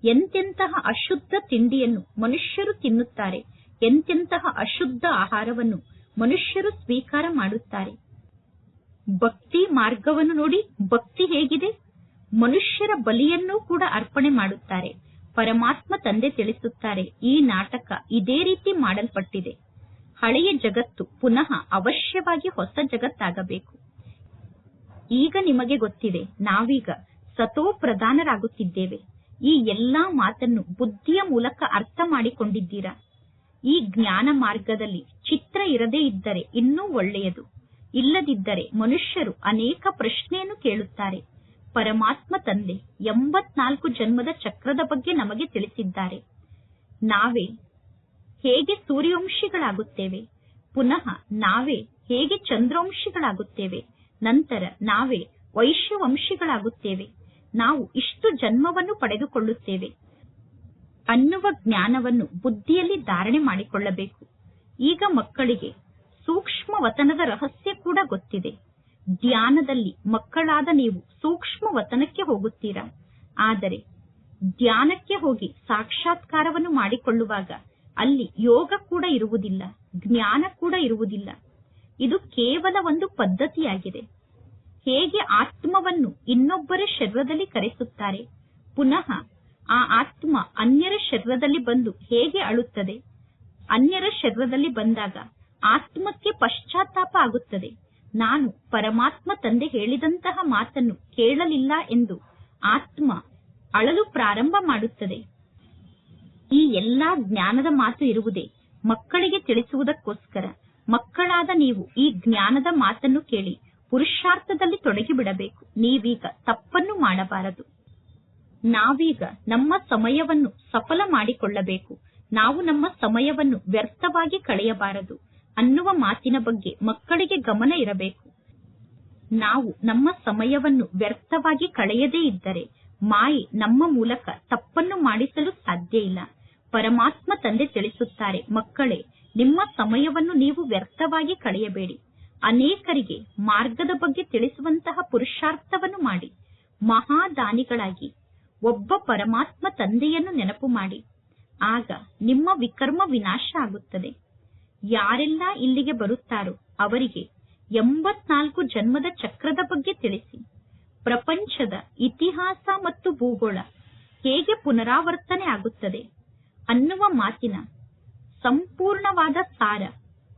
ಎಂತೆಂತಹ ಅಶುದ್ಧ ತಿಂಡಿಯನ್ನು ಮನುಷ್ಯರು ತಿನ್ನುತ್ತಾರೆ, ಎಂತೆಂತಹ ಅಶುದ್ಧ ಆಹಾರವನ್ನು ಮನುಷ್ಯರು ಸ್ವೀಕಾರ ಮಾಡುತ್ತಾರೆ. ಭಕ್ತಿ ಮಾರ್ಗವನ್ನು ನೋಡಿ ಭಕ್ತಿ ಹೇಗಿದೆ? ಮನುಷ್ಯರ ಬಲಿಯನ್ನೂ ಕೂಡ ಅರ್ಪಣೆ ಮಾಡುತ್ತಾರೆ. ಪರಮಾತ್ಮ ತಂದೆ ತಿಳಿಸುತ್ತಾರೆ, ಈ ನಾಟಕ ಇದೇ ರೀತಿ ಮಾಡಲ್ಪಟ್ಟಿದೆ. ಹಳೆಯ ಜಗತ್ತು ಪುನಃ ಅವಶ್ಯವಾಗಿ ಹೊಸ ಜಗತ್ತಾಗಬೇಕು. ಈಗ ನಿಮಗೆ ಗೊತ್ತಿದೆ, ನಾವೀಗ ಸತೋ ಪ್ರಧಾನರಾಗುತ್ತಿದ್ದೇವೆ ಈ ಎಲ್ಲಾ ಮಾತನ್ನು ಬುದ್ಧಿಯ ಮೂಲಕ ಅರ್ಥ ಮಾಡಿಕೊಂಡಿದ್ದೀರಾ? ಈ ಜ್ಞಾನ ಮಾರ್ಗದಲ್ಲಿ ಚಿತ್ರ ಇರದೇ ಇದ್ದರೆ ಇನ್ನೂ ಒಳ್ಳೆಯದು. ಇಲ್ಲದಿದ್ದರೆ ಮನುಷ್ಯರು ಅನೇಕ ಪ್ರಶ್ನೆಯನ್ನು ಕೇಳುತ್ತಾರೆ. ಪರಮಾತ್ಮ ತಂದೆ ಎಂಬತ್ನಾಲ್ಕು ಜನ್ಮದ ಚಕ್ರದ ಬಗ್ಗೆ ನಮಗೆ ತಿಳಿಸಿದ್ದಾರೆ. ನಾವೇ ಹೇಗೆ ಸೂರ್ಯವಂಶಿಗಳಾಗುತ್ತೇವೆ? ಪುನಃ ನಾವೇ ಹೇಗೆ ಚಂದ್ರವಂಶಿಗಳಾಗುತ್ತೇವೆ? ನಂತರ ನಾವೇ ವೈಶ್ಯವಂಶಿಗಳಾಗುತ್ತೇವೆ. ನಾವು ಇಷ್ಟು ಜನ್ಮವನ್ನು ಪಡೆದುಕೊಳ್ಳುತ್ತೇವೆ ಅನ್ನುವ ಜ್ಞಾನವನ್ನು ಬುದ್ಧಿಯಲ್ಲಿ ಧಾರಣೆ ಮಾಡಿಕೊಳ್ಳಬೇಕು. ಈಗ ಮಕ್ಕಳಿಗೆ ಸೂಕ್ಷ್ಮ ವತನದ ರಹಸ್ಯ ಕೂಡ ಗೊತ್ತಿದೆ. ಧ್ಯಾನದಲ್ಲಿ ಮಕ್ಕಳಾದ ನೀವು ಸೂಕ್ಷ್ಮ ವತನಕ್ಕೆ ಹೋಗುತ್ತೀರಾ? ಆದರೆ ಧ್ಯಾನಕ್ಕೆ ಹೋಗಿ ಸಾಕ್ಷಾತ್ಕಾರವನ್ನು ಮಾಡಿಕೊಳ್ಳುವಾಗ ಅಲ್ಲಿ ಯೋಗ ಕೂಡ ಇರುವುದಿಲ್ಲ, ಜ್ಞಾನ ಕೂಡ ಇರುವುದಿಲ್ಲ. ಇದು ಕೇವಲ ಒಂದು ಪದ್ಧತಿಯಾಗಿದೆ. ಹೇಗೆ ಆತ್ಮವನ್ನು ಇನ್ನೊಬ್ಬರ ಶರೀರದಲ್ಲಿ ಕರೆಸುತ್ತಾರೆ? ಪುನಃ ಆ ಆತ್ಮ ಅನ್ಯರ ಶರೀರದಲ್ಲಿ ಬಂದು ಹೇಗೆ ಅಳುತ್ತದೆ? ಅನ್ಯರ ಶರೀರದಲ್ಲಿ ಬಂದಾಗ ಆತ್ಮಕ್ಕೆ ಪಶ್ಚಾತ್ತಾಪ ಆಗುತ್ತದೆ. ನಾನು ಪರಮಾತ್ಮ ತಂದೆ ಹೇಳಿದಂತಹ ಮಾತನ್ನು ಕೇಳಲಿಲ್ಲ ಎಂದು ಆತ್ಮ ಅಳಲು ಪ್ರಾರಂಭ ಮಾಡುತ್ತದೆ. ಈ ಎಲ್ಲಾ ಜ್ಞಾನದ ಮಾತು ಇರುವುದೇ ಮಕ್ಕಳಿಗೆ ತಿಳಿಸುವುದಕ್ಕೋಸ್ಕರ. ಮಕ್ಕಳಾದ ನೀವು ಈ ಜ್ಞಾನದ ಮಾತನ್ನು ಕೇಳಿ ಪುರುಷಾರ್ಥದಲ್ಲಿ ತೊಡಗಿಬಿಡಬೇಕು. ನೀವೀಗ ತಪ್ಪನ್ನು ಮಾಡಬಾರದು. ನಾವೀಗ ನಮ್ಮ ಸಮಯವನ್ನು ಸಫಲ ಮಾಡಿಕೊಳ್ಳಬೇಕು. ನಾವು ನಮ್ಮ ಸಮಯವನ್ನು ವ್ಯರ್ಥವಾಗಿ ಕಳೆಯಬಾರದು ಅನ್ನುವ ಮಾತಿನ ಬಗ್ಗೆ ಮಕ್ಕಳಿಗೆ ಗಮನ ಇರಬೇಕು. ನಾವು ನಮ್ಮ ಸಮಯವನ್ನು ವ್ಯರ್ಥವಾಗಿ ಕಳೆಯದೇ ಇದ್ದರೆ ಮಾಯಿ ನಮ್ಮ ಮೂಲಕ ತಪ್ಪನ್ನು ಮಾಡಿಸಲು ಸಾಧ್ಯ ಇಲ್ಲ. ಪರಮಾತ್ಮ ತಂದೆ ತಿಳಿಸುತ್ತಾರೆ, ಮಕ್ಕಳೇ, ನಿಮ್ಮ ಸಮಯವನ್ನು ನೀವು ವ್ಯರ್ಥವಾಗಿ ಕಳೆಯಬೇಡಿ. ಅನೇಕರಿಗೆ ಮಾರ್ಗದ ಬಗ್ಗೆ ತಿಳಿಸುವಂತಹ ಪುರುಷಾರ್ಥವನ್ನು ಮಾಡಿ, ಮಹಾದಾನಿಗಳಾಗಿ ಒಬ್ಬ ಪರಮಾತ್ಮ ತಂದೆಯನ್ನು ನೆನಪು ಮಾಡಿ. ಆಗ ನಿಮ್ಮ ವಿಕರ್ಮ ವಿನಾಶ ಆಗುತ್ತದೆ. ಯಾರೆಲ್ಲ ಇಲ್ಲಿಗೆ ಬರುತ್ತಾರೋ ಅವರಿಗೆ ಎಂಬತ್ನಾಲ್ಕು ಜನ್ಮದ ಚಕ್ರದ ಬಗ್ಗೆ ತಿಳಿಸಿ. ಪ್ರಪಂಚದ ಇತಿಹಾಸ ಮತ್ತು ಭೂಗೋಳ ಹೇಗೆ ಪುನರಾವರ್ತನೆ ಆಗುತ್ತದೆ ಅನ್ನುವ ಮಾತಿನ ಸಂಪೂರ್ಣವಾದ ಸಾರ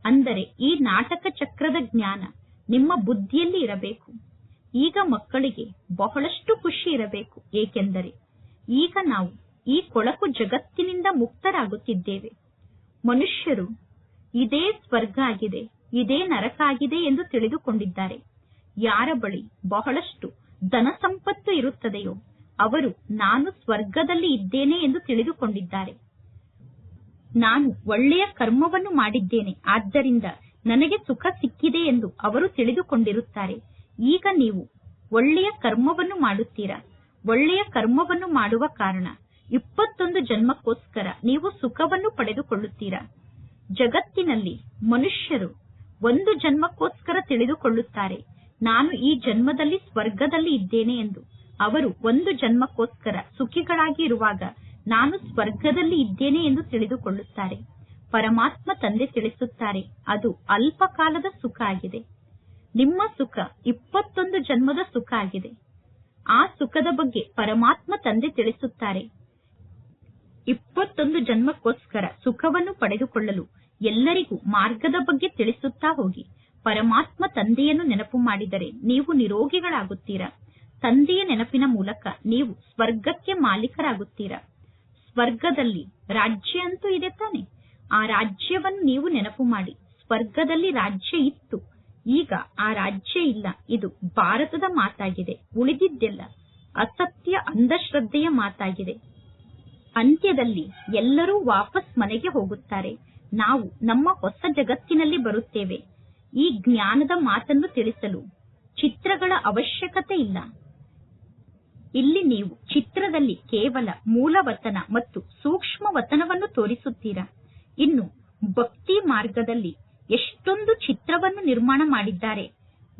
ಅಂದರೆ ಈ ನಾಟಕ ಚಕ್ರದ ಜ್ಞಾನ ನಿಮ್ಮ ಬುದ್ಧಿಯಲ್ಲಿ ಇರಬೇಕು. ಈಗ ಮಕ್ಕಳಿಗೆ ಬಹಳಷ್ಟು ಖುಷಿ ಇರಬೇಕು. ಏಕೆಂದರೆ ಈಗ ನಾವು ಈ ಕೊಳಕು ಜಗತ್ತಿನಿಂದ ಮುಕ್ತರಾಗುತ್ತಿದ್ದೇವೆ. ಮನುಷ್ಯರು ಇದೇ ಸ್ವರ್ಗ ಆಗಿದೆ, ಇದೇ ನರಕ ಆಗಿದೆ ಎಂದು ತಿಳಿದುಕೊಂಡಿದ್ದಾರೆ. ಯಾರ ಬಳಿ ಬಹಳಷ್ಟು ಧನ ಸಂಪತ್ತು ಇರುತ್ತದೆಯೋ ಅವರು ನಾನು ಸ್ವರ್ಗದಲ್ಲಿ ಇದ್ದೇನೆ ಎಂದು ತಿಳಿದುಕೊಂಡಿದ್ದಾರೆ. ನಾನು ಒಳ್ಳೆಯ ಕರ್ಮವನ್ನು ಮಾಡಿದ್ದೇನೆ. ಆದ್ದರಿಂದ ನನಗೆ ಸುಖ ಸಿಕ್ಕಿದೆ ಎಂದು ಅವರು ತಿಳಿದುಕೊಂಡಿರುತ್ತಾರೆ. ಈಗ ನೀವು ಒಳ್ಳೆಯ ಕರ್ಮವನ್ನು ಮಾಡುತ್ತೀರಾ? ಒಳ್ಳೆಯ ಕರ್ಮವನ್ನು ಮಾಡುವ ಕಾರಣ ಇಪ್ಪತ್ತೊಂದು ಜನ್ಮಕ್ಕೋಸ್ಕರ ನೀವು ಸುಖವನ್ನು ಪಡೆದುಕೊಳ್ಳುತ್ತೀರಾ? ಜಗತ್ತಿನಲ್ಲಿ ಮನುಷ್ಯರು ಒಂದು ಜನ್ಮಕ್ಕೋಸ್ಕರ ತಿಳಿದುಕೊಳ್ಳುತ್ತಾರೆ. ನಾನು ಈ ಜನ್ಮದಲ್ಲಿ ಸ್ವರ್ಗದಲ್ಲಿ ಇದ್ದೇನೆ ಎಂದು ಅವರು ಒಂದು ಜನ್ಮಕ್ಕೋಸ್ಕರ ಸುಖಿಗಳಾಗಿ ಇರುವಾಗ ನಾನು ಸ್ವರ್ಗದಲ್ಲಿ ಇದ್ದೇನೆ ಎಂದು ತಿಳಿದುಕೊಳ್ಳುತ್ತಾರೆ. ಪರಮಾತ್ಮ ತಂದೆ ತಿಳಿಸುತ್ತಾರೆ, ಅದು ಅಲ್ಪಕಾಲದ ಸುಖ ಆಗಿದೆ. ನಿಮ್ಮ ಸುಖ ಇಪ್ಪತ್ತೊಂದು ಜನ್ಮದ ಸುಖ ಆಗಿದೆ. ಆ ಸುಖದ ಬಗ್ಗೆ ಪರಮಾತ್ಮ ತಂದೆ ತಿಳಿಸುತ್ತಾರೆ. ಇಪ್ಪತ್ತೊಂದು ಜನ್ಮಕ್ಕೋಸ್ಕರ ಸುಖವನ್ನು ಪಡೆದುಕೊಳ್ಳಲು ಎಲ್ಲರಿಗೂ ಮಾರ್ಗದ ಬಗ್ಗೆ ತಿಳಿಸುತ್ತಾ ಹೋಗಿ. ಪರಮಾತ್ಮ ತಂದೆಯನ್ನು ನೆನಪು ಮಾಡಿದರೆ ನೀವು ನಿರೋಗಿಗಳಾಗುತ್ತೀರಾ? ತಂದೆಯ ನೆನಪಿನ ಮೂಲಕ ನೀವು ಸ್ವರ್ಗಕ್ಕೆ ಮಾಲೀಕರಾಗುತ್ತೀರಾ? ಸ್ವರ್ಗದಲ್ಲಿ ರಾಜ್ಯ ಅಂತೂ ಇದೆ ತಾನೆ. ಆ ರಾಜ್ಯವನ್ನು ನೀವು ನೆನಪು ಮಾಡಿ. ಸ್ವರ್ಗದಲ್ಲಿ ರಾಜ್ಯ ಇತ್ತು. ಈಗ ಆ ರಾಜ್ಯ ಇಲ್ಲ. ಇದು ಭಾರತದ ಮಾತಾಗಿದೆ. ಉಳಿದಿದ್ದೆಲ್ಲ ಅಸತ್ಯ ಅಂಧಶ್ರದ್ಧೆಯ ಮಾತಾಗಿದೆ. ಅಂತ್ಯದಲ್ಲಿ ಎಲ್ಲರೂ ವಾಪಸ್ ಮನೆಗೆ ಹೋಗುತ್ತಾರೆ. ನಾವು ನಮ್ಮ ಹೊಸ ಜಗತ್ತಿನಲ್ಲಿ ಬರುತ್ತೇವೆ. ಈ ಜ್ಞಾನದ ಮಾತನ್ನು ತಿಳಿಸಲು ಚಿತ್ರಗಳ ಅವಶ್ಯಕತೆ ಇಲ್ಲ. ಇಲ್ಲಿ ನೀವು ಚಿತ್ರದಲ್ಲಿ ಕೇವಲ ಮೂಲ ವತನ ಮತ್ತು ಸೂಕ್ಷ್ಮ ವತನವನ್ನು ತೋರಿಸುತ್ತೀರಾ? ಇನ್ನು ಭಕ್ತಿ ಮಾರ್ಗದಲ್ಲಿ ಎಷ್ಟೊಂದು ಚಿತ್ರವನ್ನು ನಿರ್ಮಾಣ ಮಾಡಿದ್ದಾರೆ.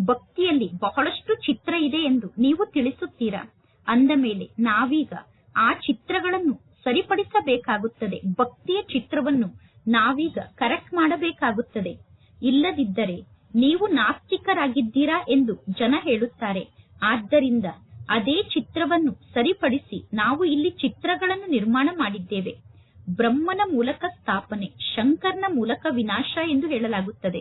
ಭಕ್ತಿಯಲ್ಲಿ ಬಹಳಷ್ಟು ಚಿತ್ರ ಇದೆ ಎಂದು ನೀವು ತಿಳಿಸುತ್ತೀರಾ? ಅಂದ ಮೇಲೆ ನಾವೀಗ ಆ ಚಿತ್ರಗಳನ್ನು ಸರಿಪಡಿಸಬೇಕಾಗುತ್ತದೆ. ಭಕ್ತಿಯ ಚಿತ್ರವನ್ನು ನಾವೀಗ ಕರೆಕ್ಟ್ ಮಾಡಬೇಕಾಗುತ್ತದೆ. ಇಲ್ಲದಿದ್ದರೆ ನೀವು ನಾಸ್ತಿಕರಾಗಿದ್ದೀರಾ ಎಂದು ಜನ ಹೇಳುತ್ತಾರೆ. ಆದ್ದರಿಂದ ಅದೇ ಚಿತ್ರವನ್ನು ಸರಿಪಡಿಸಿ ನಾವು ಇಲ್ಲಿ ಚಿತ್ರಗಳನ್ನು ನಿರ್ಮಾಣ ಮಾಡಿದ್ದೇವೆ. ಬ್ರಹ್ಮನ ಮೂಲಕ ಸ್ಥಾಪನೆ, ಶಂಕರ್ನ ಮೂಲಕ ವಿನಾಶ ಎಂದು ಹೇಳಲಾಗುತ್ತದೆ.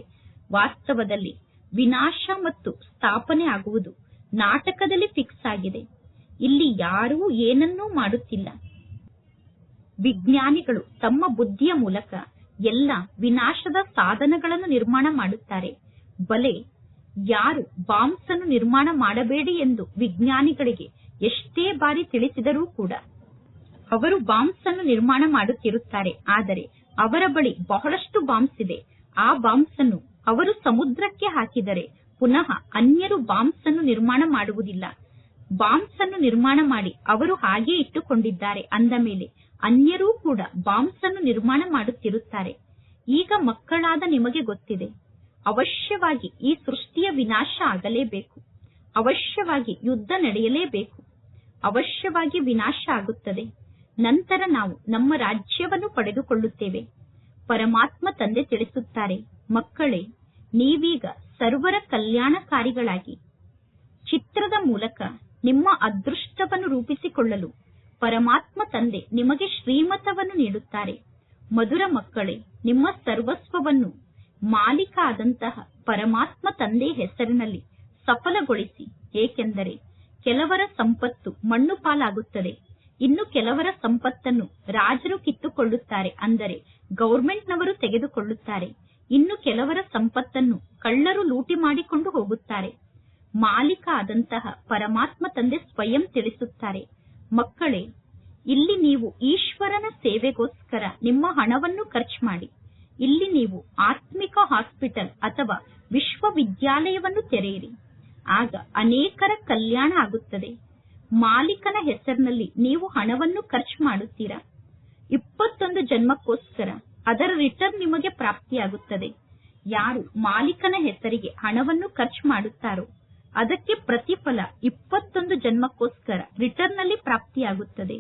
ವಾಸ್ತವದಲ್ಲಿ ವಿನಾಶ ಮತ್ತು ಸ್ಥಾಪನೆ ಆಗುವುದು ನಾಟಕದಲ್ಲಿ ಫಿಕ್ಸ್ ಆಗಿದೆ. ಇಲ್ಲಿ ಯಾರೂ ಏನನ್ನೂ ಮಾಡುತ್ತಿಲ್ಲ. ವಿಜ್ಞಾನಿಗಳು ತಮ್ಮ ಬುದ್ಧಿಯ ಮೂಲಕ ಎಲ್ಲ ವಿನಾಶದ ಸಾಧನಗಳನ್ನು ನಿರ್ಮಾಣ ಮಾಡುತ್ತಾರೆ. ಬಲೆ ಯಾರು ಬಾಂಬ್ಸ್ ಅನ್ನು ನಿರ್ಮಾಣ ಮಾಡಬೇಡಿ ಎಂದು ವಿಜ್ಞಾನಿಗಳಿಗೆ ಎಷ್ಟೇ ಬಾರಿ ತಿಳಿಸಿದರೂ ಕೂಡ ಅವರು ಬಾಂಬ್ಸ್ ಅನ್ನು ನಿರ್ಮಾಣ ಮಾಡುತ್ತಿರುತ್ತಾರೆ. ಆದರೆ ಅವರ ಬಳಿ ಬಹಳಷ್ಟು ಬಾಂಬ್ಸ್ ಇದೆ. ಆ ಬಾಂಬ್ಸ್ ಅನ್ನು ಅವರು ಸಮುದ್ರಕ್ಕೆ ಹಾಕಿದರೆ ಪುನಃ ಅನ್ಯರು ಬಾಂಬ್ಸ್ ಅನ್ನು ನಿರ್ಮಾಣ ಮಾಡುವುದಿಲ್ಲ. ಬಾಂಬ್ಸ್ ಅನ್ನು ನಿರ್ಮಾಣ ಮಾಡಿ ಅವರು ಹಾಗೆ ಇಟ್ಟುಕೊಂಡಿದ್ದಾರೆ. ಅಂದ ಮೇಲೆ ಅನ್ಯರೂ ಕೂಡ ಬಾಂಬ್ಸ್ ಅನ್ನು ನಿರ್ಮಾಣ ಮಾಡುತ್ತಿರುತ್ತಾರೆ. ಈಗ ಮಕ್ಕಳಾದ ನಿಮಗೆ ಗೊತ್ತಿದೆ. ಅವಶ್ಯವಾಗಿ ಈ ಸೃಷ್ಟಿಯ ವಿನಾಶ ಆಗಲೇಬೇಕು. ಅವಶ್ಯವಾಗಿ ಯುದ್ಧ ನಡೆಯಲೇಬೇಕು. ಅವಶ್ಯವಾಗಿ ವಿನಾಶ ಆಗುತ್ತದೆ. ನಂತರ ನಾವು ನಮ್ಮ ರಾಜ್ಯವನ್ನು ಪಡೆದುಕೊಳ್ಳುತ್ತೇವೆ. ಪರಮಾತ್ಮ ತಂದೆ ತಿಳಿಸುತ್ತಾರೆ, ಮಕ್ಕಳೇ, ನೀವೀಗ ಸರ್ವರ ಕಲ್ಯಾಣಕಾರಿಗಳಾಗಿ. ಚಿತ್ರದ ಮೂಲಕ ನಿಮ್ಮ ಅದೃಷ್ಟವನ್ನು ರೂಪಿಸಿಕೊಳ್ಳಲು ಪರಮಾತ್ಮ ತಂದೆ ನಿಮಗೆ ಶ್ರೀಮತವನ್ನು ನೀಡುತ್ತಾರೆ. ಮಧುರ ಮಕ್ಕಳೇ, ನಿಮ್ಮ ಸರ್ವಸ್ವವನ್ನು ಮಾಲೀಕ ಆದಂತಹ ಪರಮಾತ್ಮ ತಂದೆ ಹೆಸರಿನಲ್ಲಿ ಸಫಲಗೊಳಿಸಿ. ಏಕೆಂದರೆ ಕೆಲವರ ಸಂಪತ್ತು ಮಣ್ಣು ಪಾಲಾಗುತ್ತದೆ. ಇನ್ನು ಕೆಲವರ ಸಂಪತ್ತನ್ನು ರಾಜರು ಕಿತ್ತುಕೊಳ್ಳುತ್ತಾರೆ ಅಂದರೆ ಗೌರ್ಮೆಂಟ್ನವರು ತೆಗೆದುಕೊಳ್ಳುತ್ತಾರೆ. ಇನ್ನು ಕೆಲವರ ಸಂಪತ್ತನ್ನು ಕಳ್ಳರು ಲೂಟಿ ಮಾಡಿಕೊಂಡು ಹೋಗುತ್ತಾರೆ. ಮಾಲೀಕ ಆದಂತಹ ಪರಮಾತ್ಮ ತಂದೆ ಸ್ವಯಂ ತಿಳಿಸುತ್ತಾರೆ. ಮಕ್ಕಳೇ, ಇಲ್ಲಿ ನೀವು ಈಶ್ವರನ ಸೇವೆಗೋಸ್ಕರ ನಿಮ್ಮ ಹಣವನ್ನು ಖರ್ಚು ಮಾಡಿ. ಇಲ್ಲಿ ನೀವು ಆತ್ಮಿಕ ಹಾಸ್ಪಿಟಲ್ ಅಥವಾ ವಿಶ್ವವಿದ್ಯಾಲಯವನ್ನು ತೆರೆಯಿರಿ. ಆಗ ಅನೇಕರ ಕಲ್ಯಾಣ ಆಗುತ್ತದೆ. ಮಾಲೀಕನ ಹೆಸರಿನಲ್ಲಿ ನೀವು ಹಣವನ್ನು ಖರ್ಚು ಮಾಡುತ್ತೀರಾ? ಇಪ್ಪತ್ತೊಂದು ಜನ್ಮಕ್ಕೋಸ್ಕರ ಅದರ ರಿಟರ್ನ್ ನಿಮಗೆ ಪ್ರಾಪ್ತಿಯಾಗುತ್ತದೆ. ಯಾರು ಮಾಲೀಕನ ಹೆಸರಿಗೆ ಹಣವನ್ನು ಖರ್ಚು ಮಾಡುತ್ತಾರೋ, ಅದಕ್ಕೆ ಪ್ರತಿಫಲ ಇಪ್ಪತ್ತೊಂದು ಜನ್ಮಕ್ಕೋಸ್ಕರ ರಿಟರ್ನ್ನಲ್ಲಿ ಪ್ರಾಪ್ತಿಯಾಗುತ್ತದೆ.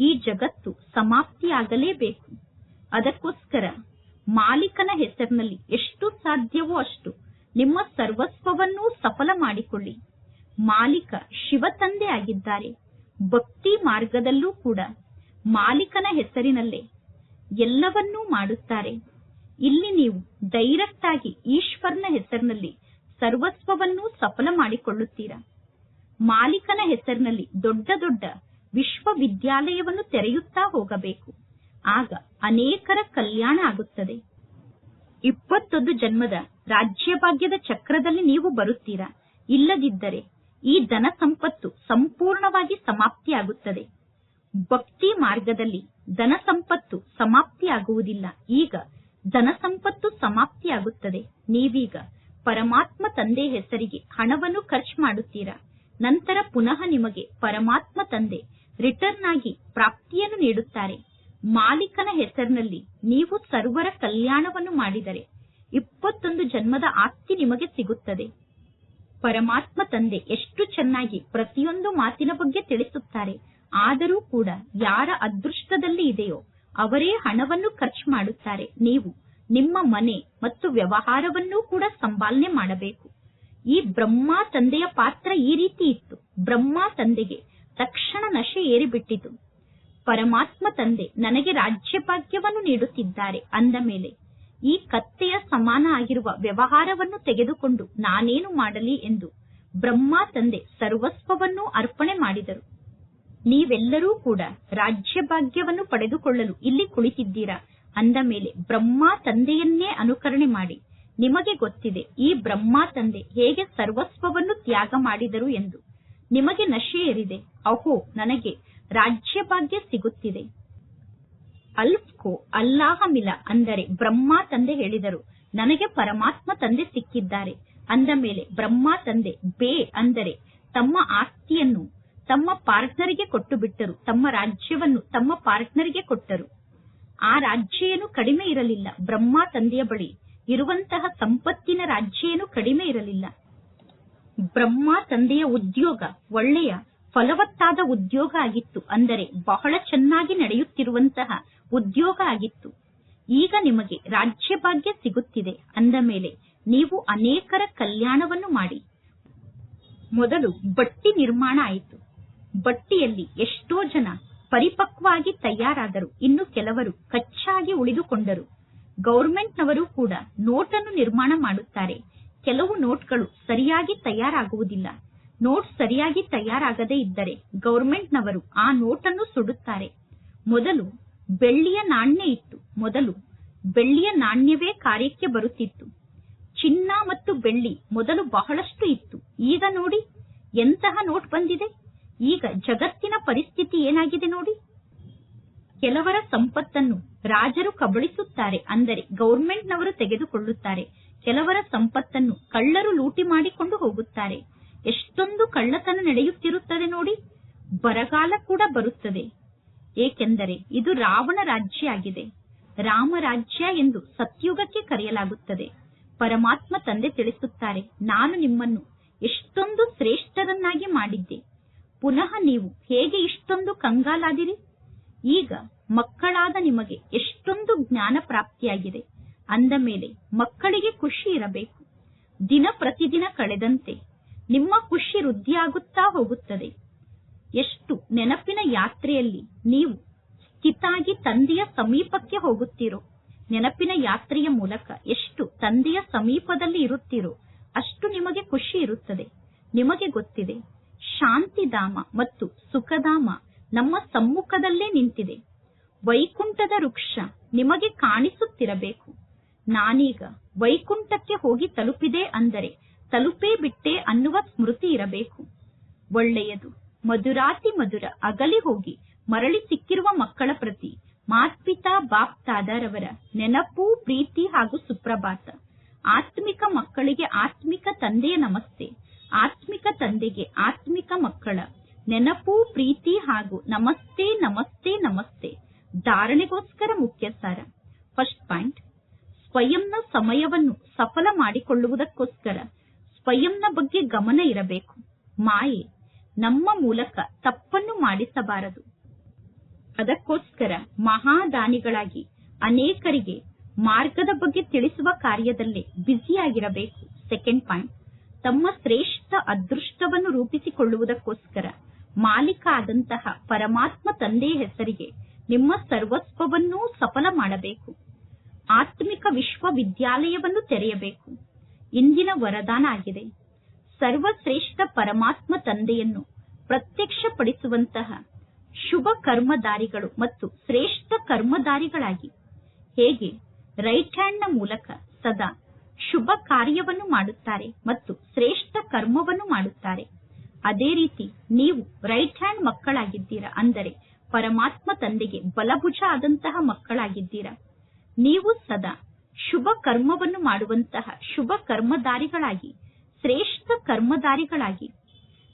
ಈ ಜಗತ್ತು ಸಮಾಪ್ತಿಯಾಗಲೇಬೇಕು. ಅದಕ್ಕೋಸ್ಕರ ಮಾಲೀಕನ ಹೆಸರಿನಲ್ಲಿ ಎಷ್ಟು ಸಾಧ್ಯವೋ ಅಷ್ಟು ನಿಮ್ಮ ಸರ್ವಸ್ವವನ್ನೂ ಸಫಲ ಮಾಡಿಕೊಳ್ಳಿ. ಮಾಲೀಕ ಶಿವ ತಂದೆ ಆಗಿದ್ದಾರೆ. ಭಕ್ತಿ ಮಾರ್ಗದಲ್ಲೂ ಕೂಡ ಮಾಲೀಕನ ಹೆಸರಿನಲ್ಲೇ ಎಲ್ಲವನ್ನೂ ಮಾಡುತ್ತಾರೆ. ಇಲ್ಲಿ ನೀವು ಡೈರೆಕ್ಟ್ ಆಗಿ ಈಶ್ವರನ ಹೆಸರಿನಲ್ಲಿ ಸರ್ವಸ್ವವನ್ನೂ ಸಫಲ ಮಾಡಿಕೊಳ್ಳುತ್ತೀರಾ? ಮಾಲೀಕನ ಹೆಸರಿನಲ್ಲಿ ದೊಡ್ಡ ದೊಡ್ಡ ವಿಶ್ವವಿದ್ಯಾಲಯವನ್ನು ತೆರೆಯುತ್ತಾ ಹೋಗಬೇಕು. ಆಗ ಅನೇಕರ ಕಲ್ಯಾಣ ಆಗುತ್ತದೆ. ಇಪ್ಪತ್ತೊಂದು ಜನ್ಮದ ರಾಜ್ಯಭಾಗ್ಯದ ಚಕ್ರದಲ್ಲಿ ನೀವು ಬರುತ್ತೀರಾ? ಇಲ್ಲದಿದ್ದರೆ ಈ ಧನ ಸಂಪತ್ತು ಸಂಪೂರ್ಣವಾಗಿ ಸಮಾಪ್ತಿಯಾಗುತ್ತದೆ. ಭಕ್ತಿ ಮಾರ್ಗದಲ್ಲಿ ಧನ ಸಂಪತ್ತು ಸಮಾಪ್ತಿಯಾಗುವುದಿಲ್ಲ. ಈಗ ಧನ ಸಂಪತ್ತು ಸಮಾಪ್ತಿಯಾಗುತ್ತದೆ. ನೀವೀಗ ಪರಮಾತ್ಮ ತಂದೆ ಹೆಸರಿಗೆ ಹಣವನ್ನು ಖರ್ಚು ಮಾಡುತ್ತೀರಾ? ನಂತರ ಪುನಃ ನಿಮಗೆ ಪರಮಾತ್ಮ ತಂದೆ ರಿಟರ್ನ್ ಆಗಿ ಪ್ರಾಪ್ತಿಯನ್ನು ನೀಡುತ್ತಾರೆ. ಮಾಲೀಕನ ಹೆಸರಿನಲ್ಲಿ ನೀವು ಸರ್ವರ ಕಲ್ಯಾಣವನ್ನು ಮಾಡಿದರೆ ಇಪ್ಪತ್ತೊಂದು ಜನ್ಮದ ಆಸ್ತಿ ನಿಮಗೆ ಸಿಗುತ್ತದೆ. ಪರಮಾತ್ಮ ತಂದೆ ಎಷ್ಟು ಚೆನ್ನಾಗಿ ಪ್ರತಿಯೊಂದು ಮಾತಿನ ಬಗ್ಗೆ ತಿಳಿಸುತ್ತಾರೆ. ಆದರೂ ಕೂಡ ಯಾರ ಅದೃಷ್ಟದಲ್ಲಿ ಇದೆಯೋ ಅವರೇ ಹಣವನ್ನು ಖರ್ಚು ಮಾಡುತ್ತಾರೆ. ನೀವು ನಿಮ್ಮ ಮನೆ ಮತ್ತು ವ್ಯವಹಾರವನ್ನೂ ಕೂಡ ಸಂಪಾಲನೆ ಮಾಡಬೇಕು. ಈ ಬ್ರಹ್ಮ ತಂದೆಯ ಪಾತ್ರ ಈ ರೀತಿ ಇತ್ತು. ಬ್ರಹ್ಮ ತಂದೆಗೆ ತಕ್ಷಣ ನಶೆ ಏರಿಬಿಟ್ಟಿತು. ಪರಮಾತ್ಮ ತಂದೆ ನನಗೆ ರಾಜ್ಯಭಾಗ್ಯವನ್ನು ನೀಡುತ್ತಿದ್ದಾರೆ ಅಂದ ಮೇಲೆ ಈ ಕತ್ತೆಯ ಸಮಾನ ಆಗಿರುವ ವ್ಯವಹಾರವನ್ನು ತೆಗೆದುಕೊಂಡು ನಾನೇನು ಮಾಡಲಿ ಎಂದು ಬ್ರಹ್ಮ ತಂದೆ ಸರ್ವಸ್ವವನ್ನೂ ಅರ್ಪಣೆ ಮಾಡಿದರು. ನೀವೆಲ್ಲರೂ ಕೂಡ ರಾಜ್ಯಭಾಗ್ಯವನ್ನು ಪಡೆದುಕೊಳ್ಳಲು ಇಲ್ಲಿ ಕುಳಿತಿದ್ದೀರಾ ಅಂದ ಮೇಲೆ ಬ್ರಹ್ಮ ತಂದೆಯನ್ನೇ ಅನುಕರಣೆ ಮಾಡಿ, ನಿಮಗೆ ಗೊತ್ತಿದೆ ಈ ಬ್ರಹ್ಮ ತಂದೆ ಹೇಗೆ ಸರ್ವಸ್ವವನ್ನು ತ್ಯಾಗ ಮಾಡಿದರು ಎಂದು. ನಿಮಗೆ ನಶೆ ಏರಿದೆ? ಅಹೋ, ನನಗೆ ರಾಜ್ಯಭಾಗ್ಯ ಸಿಗುತ್ತಿದೆ. ಅಲ್ಫ್ಕೋ ಅಲ್ಲಾಹ ಮಿಲ ಅಂದರೆ ಬ್ರಹ್ಮ ತಂದೆ ಹೇಳಿದರು. ನನಗೆ ಪರಮಾತ್ಮ ತಂದೆ ಸಿಕ್ಕಿದ್ದಾರೆ. ಅಂದ ಮೇಲೆ ಬ್ರಹ್ಮ ತಂದೆ ಬೇ ಅಂದರೆ ತಮ್ಮ ಆಸ್ತಿಯನ್ನು, ತಮ್ಮ ಪಾರ್ಟ್ನರಿಗೆ ಕೊಟ್ಟು ಬಿಟ್ಟರು ತಮ್ಮ ರಾಜ್ಯವನ್ನು ತಮ್ಮ ಪಾರ್ಟ್ನರಿಗೆ ಕೊಟ್ಟರು. ಆ ರಾಜ್ಯ ಏನು ಕಡಿಮೆ ಇರಲಿಲ್ಲ. ಬ್ರಹ್ಮ ತಂದೆಯ ಬಳಿ ಇರುವಂತಹ ಸಂಪತ್ತಿನ ರಾಜ್ಯ ಏನು ಕಡಿಮೆ ಇರಲಿಲ್ಲ. ಬ್ರಹ್ಮ ತಂದೆಯ ಉದ್ಯೋಗ ಒಳ್ಳೆಯ ಫಲವತ್ತಾದ ಉದ್ಯೋಗ ಆಗಿತ್ತು. ಅಂದರೆ ಬಹಳ ಚೆನ್ನಾಗಿ ನಡೆಯುತ್ತಿರುವಂತಹ ಉದ್ಯೋಗ ಆಗಿತ್ತು. ಈಗ ನಿಮಗೆ ರಾಜ್ಯಭಾಗ್ಯ ಸಿಗುತ್ತಿದೆ. ಅಂದ ಮೇಲೆ ನೀವು ಅನೇಕರ ಕಲ್ಯಾಣವನ್ನು ಮಾಡಿ. ಮೊದಲು ಬಟ್ಟಿ ನಿರ್ಮಾಣ ಆಯಿತು. ಬಟ್ಟಿಯಲ್ಲಿ ಎಷ್ಟೋ ಜನ ಪರಿಪಕ್ವಾಗಿ ತಯಾರಾದರು. ಇನ್ನು ಕೆಲವರು ಕಚ್ಚಾಗಿ ಉಳಿದುಕೊಂಡರು. ಗೌರ್ಮೆಂಟ್ನವರು ಕೂಡ ನೋಟನ್ನು ನಿರ್ಮಾಣ ಮಾಡುತ್ತಾರೆ. ಕೆಲವು ನೋಟ್ಗಳು ಸರಿಯಾಗಿ ತಯಾರಾಗುವುದಿಲ್ಲ. ನೋಟ್ ಸರಿಯಾಗಿ ತಯಾರಾಗದೇ ಇದ್ದರೆ ಗೌರ್ಮೆಂಟ್ನವರು ಆ ನೋಟನ್ನು ಸುಡುತ್ತಾರೆ. ಮೊದಲು ಬೆಳ್ಳಿಯ ನಾಣ್ಯ ಇತ್ತು. ಮೊದಲು ಬೆಳ್ಳಿಯ ನಾಣ್ಯವೇ ಕಾರ್ಯಕ್ಕೆ ಬರುತ್ತಿತ್ತು. ಚಿನ್ನ ಮತ್ತು ಬೆಳ್ಳಿ ಮೊದಲು ಬಹಳಷ್ಟು ಇತ್ತು. ಈಗ ನೋಡಿ, ಎಂತಹ ನೋಟ್ ಬಂದಿದೆ? ಈಗ ಜಗತ್ತಿನ ಪರಿಸ್ಥಿತಿ ಏನಾಗಿದೆ ನೋಡಿ? ಕೆಲವರ ಸಂಪತ್ತನ್ನು ರಾಜರು ಕಬಳಿಸುತ್ತಾರೆ ಅಂದರೆ ಗೌರ್ಮೆಂಟ್ನವರು ತೆಗೆದುಕೊಳ್ಳುತ್ತಾರೆ. ಕೆಲವರ ಸಂಪತ್ತನ್ನು ಕಳ್ಳರು ಲೂಟಿ ಮಾಡಿಕೊಂಡು ಹೋಗುತ್ತಾರೆ. ಎಷ್ಟೊಂದು ಕಳ್ಳತನ ನಡೆಯುತ್ತಿರುತ್ತದೆ ನೋಡಿ, ಬರಗಾಲ ಕೂಡ ಬರುತ್ತದೆ. ಏಕೆಂದರೆ ಇದು ರಾವಣ ರಾಜ್ಯ ಆಗಿದೆ ರಾಮ ರಾಜ್ಯ ಎಂದು ಸತ್ಯುಗಕ್ಕೆ ಕರೆಯಲಾಗುತ್ತದೆ. ಪರಮಾತ್ಮ ತಂದೆ ತಿಳಿಸುತ್ತಾರೆ, ನಾನು ನಿಮ್ಮನ್ನು ಎಷ್ಟೊಂದು ಶ್ರೇಷ್ಠರನ್ನಾಗಿ ಮಾಡಿದ್ದೆ. ಪುನಃ ನೀವು ಹೇಗೆ ಇಷ್ಟೊಂದು ಕಂಗಾಲಾದಿರಿ? ಈಗ ಮಕ್ಕಳಾದ ನಿಮಗೆ ಎಷ್ಟೊಂದು ಜ್ಞಾನ ಪ್ರಾಪ್ತಿಯಾಗಿದೆ. ಅಂದ ಮೇಲೆ ಮಕ್ಕಳಿಗೆ ಖುಷಿ ಇರಬೇಕು. ದಿನ ಪ್ರತಿದಿನ ಕಳೆದಂತೆ ನಿಮ್ಮ ಖುಷಿ ವೃದ್ಧಿಯಾಗುತ್ತಾ ಹೋಗುತ್ತದೆ. ಎಷ್ಟು ನೆನಪಿನ ಯಾತ್ರೆಯಲ್ಲಿ ನೀವು ಸ್ಥಿತಾಗಿ ತಂದೆಯ ಸಮೀಪಕ್ಕೆ ಹೋಗುತ್ತೀರೋ, ನೆನಪಿನ ಯಾತ್ರೆಯ ಮೂಲಕ ಎಷ್ಟು ತಂದೆಯ ಸಮೀಪದಲ್ಲಿ ಇರುತ್ತೀರೋ, ಅಷ್ಟು ನಿಮಗೆ ಖುಷಿ ಇರುತ್ತದೆ. ನಿಮಗೆ ಗೊತ್ತಿದೆ, ಶಾಂತಿಧಾಮ ಮತ್ತು ಸುಖಧಾಮ ನಮ್ಮ ಸಮ್ಮುಖದಲ್ಲೇ ನಿಂತಿದೆ. ವೈಕುಂಠದ ವೃಕ್ಷ ನಿಮಗೆ ಕಾಣಿಸುತ್ತಿರಬೇಕು. ನಾನೀಗ ವೈಕುಂಠಕ್ಕೆ ಹೋಗಿ ತಲುಪಿದೆ ಅಂದರೆ ತಲುಪೇ ಬಿಟ್ಟೆ ಅನ್ನುವ ಸ್ಮೃತಿ ಇರಬೇಕು. ಒಳ್ಳೆಯದು. ಮಧುರಾತಿ ಮಧುರ ಅಗಲಿ ಹೋಗಿ ಮರಳಿ ಸಿಕ್ಕಿರುವ ಮಕ್ಕಳ ಪ್ರತಿ ಮಾತ್ಪಿತಾ ಬಾಪ್ ತಾದಾರವರ ನೆನಪು, ಪ್ರೀತಿ ಹಾಗೂ ಸುಪ್ರಭಾತ. ಆತ್ಮಿಕ ಮಕ್ಕಳಿಗೆ ಆತ್ಮಿಕ ತಂದೆಯ ನಮಸ್ತೆ. ಆತ್ಮಿಕ ತಂದೆಗೆ ಆತ್ಮಿಕ ಮಕ್ಕಳ ನೆನಪು, ಪ್ರೀತಿ ಹಾಗೂ ನಮಸ್ತೆ ನಮಸ್ತೆ ನಮಸ್ತೆ. ಧಾರಣೆಗೋಸ್ಕರ ಮುಖ್ಯ ಸಾರ. First point. ಸ್ವಯಂನ ಸಮಯವನ್ನು ಸಫಲ ಮಾಡಿಕೊಳ್ಳುವುದಕ್ಕೋಸ್ಕರ ಸ್ವಯಂನ ಬಗ್ಗೆ ಗಮನ ಇರಬೇಕು. ಮಾಯೆ ನಮ್ಮ ಮೂಲಕ ತಪ್ಪನ್ನು ಮಾಡಿಸಬಾರದು. ಅದಕ್ಕೋಸ್ಕರ ಮಹಾದಾನಿಗಳಾಗಿ ಅನೇಕರಿಗೆ ಮಾರ್ಗದ ಬಗ್ಗೆ ತಿಳಿಸುವ ಕಾರ್ಯದಲ್ಲೇ ಬ್ಯುಸಿಯಾಗಿರಬೇಕು. ಸೆಕೆಂಡ್ ಪಾಯಿಂಟ್, ತಮ್ಮ ಶ್ರೇಷ್ಠ ಅದೃಷ್ಟವನ್ನು ರೂಪಿಸಿಕೊಳ್ಳುವುದಕ್ಕೋಸ್ಕರ ಮಾಲೀಕ ಆದಂತಹ ಪರಮಾತ್ಮ ತಂದೆಯ ಹೆಸರಿಗೆ ನಿಮ್ಮ ಸರ್ವಸ್ವವನ್ನೂ ಸಫಲ ಮಾಡಬೇಕು. ಆತ್ಮಿಕ ವಿಶ್ವವಿದ್ಯಾಲಯವನ್ನು ತೆರೆಯಬೇಕು. ಇಂದಿನ ವರದಾನ ಆಗಿದೆ. ಸರ್ವಶ್ರೇಷ್ಠ ಪರಮಾತ್ಮ ತಂದೆಯನ್ನು ಪ್ರತ್ಯಕ್ಷಪಡಿಸುವಂತಹ ಶುಭ ಕರ್ಮದಾರಿಗಳು ಮತ್ತು ಶ್ರೇಷ್ಠ ಕರ್ಮದಾರಿಗಳಾಗಿ ಹೇಗೆ ರೈಟ್ ಹ್ಯಾಂಡ್ನ ಮೂಲಕ ಸದಾ ಶುಭ ಕಾರ್ಯವನ್ನು ಮಾಡುತ್ತಾರೆ ಮತ್ತು ಶ್ರೇಷ್ಠ ಕರ್ಮವನ್ನು ಮಾಡುತ್ತಾರೆ. ಅದೇ ರೀತಿ ನೀವು ರೈಟ್ ಹ್ಯಾಂಡ್ ಮಕ್ಕಳಾಗಿದ್ದೀರಾ ಅಂದರೆ ಪರಮಾತ್ಮ ತಂದೆಗೆ ಬಲಭುಜ ಆದಂತಹ ಮಕ್ಕಳಾಗಿದ್ದೀರಾ. ನೀವು ಸದಾ ಶುಭ ಕರ್ಮವನ್ನು ಮಾಡುವಂತಹ ಶುಭ ಕರ್ಮಧಾರಿಗಳಾಗಿ, ಶ್ರೇಷ್ಠ ಕರ್ಮದಾರಿಗಳಾಗಿ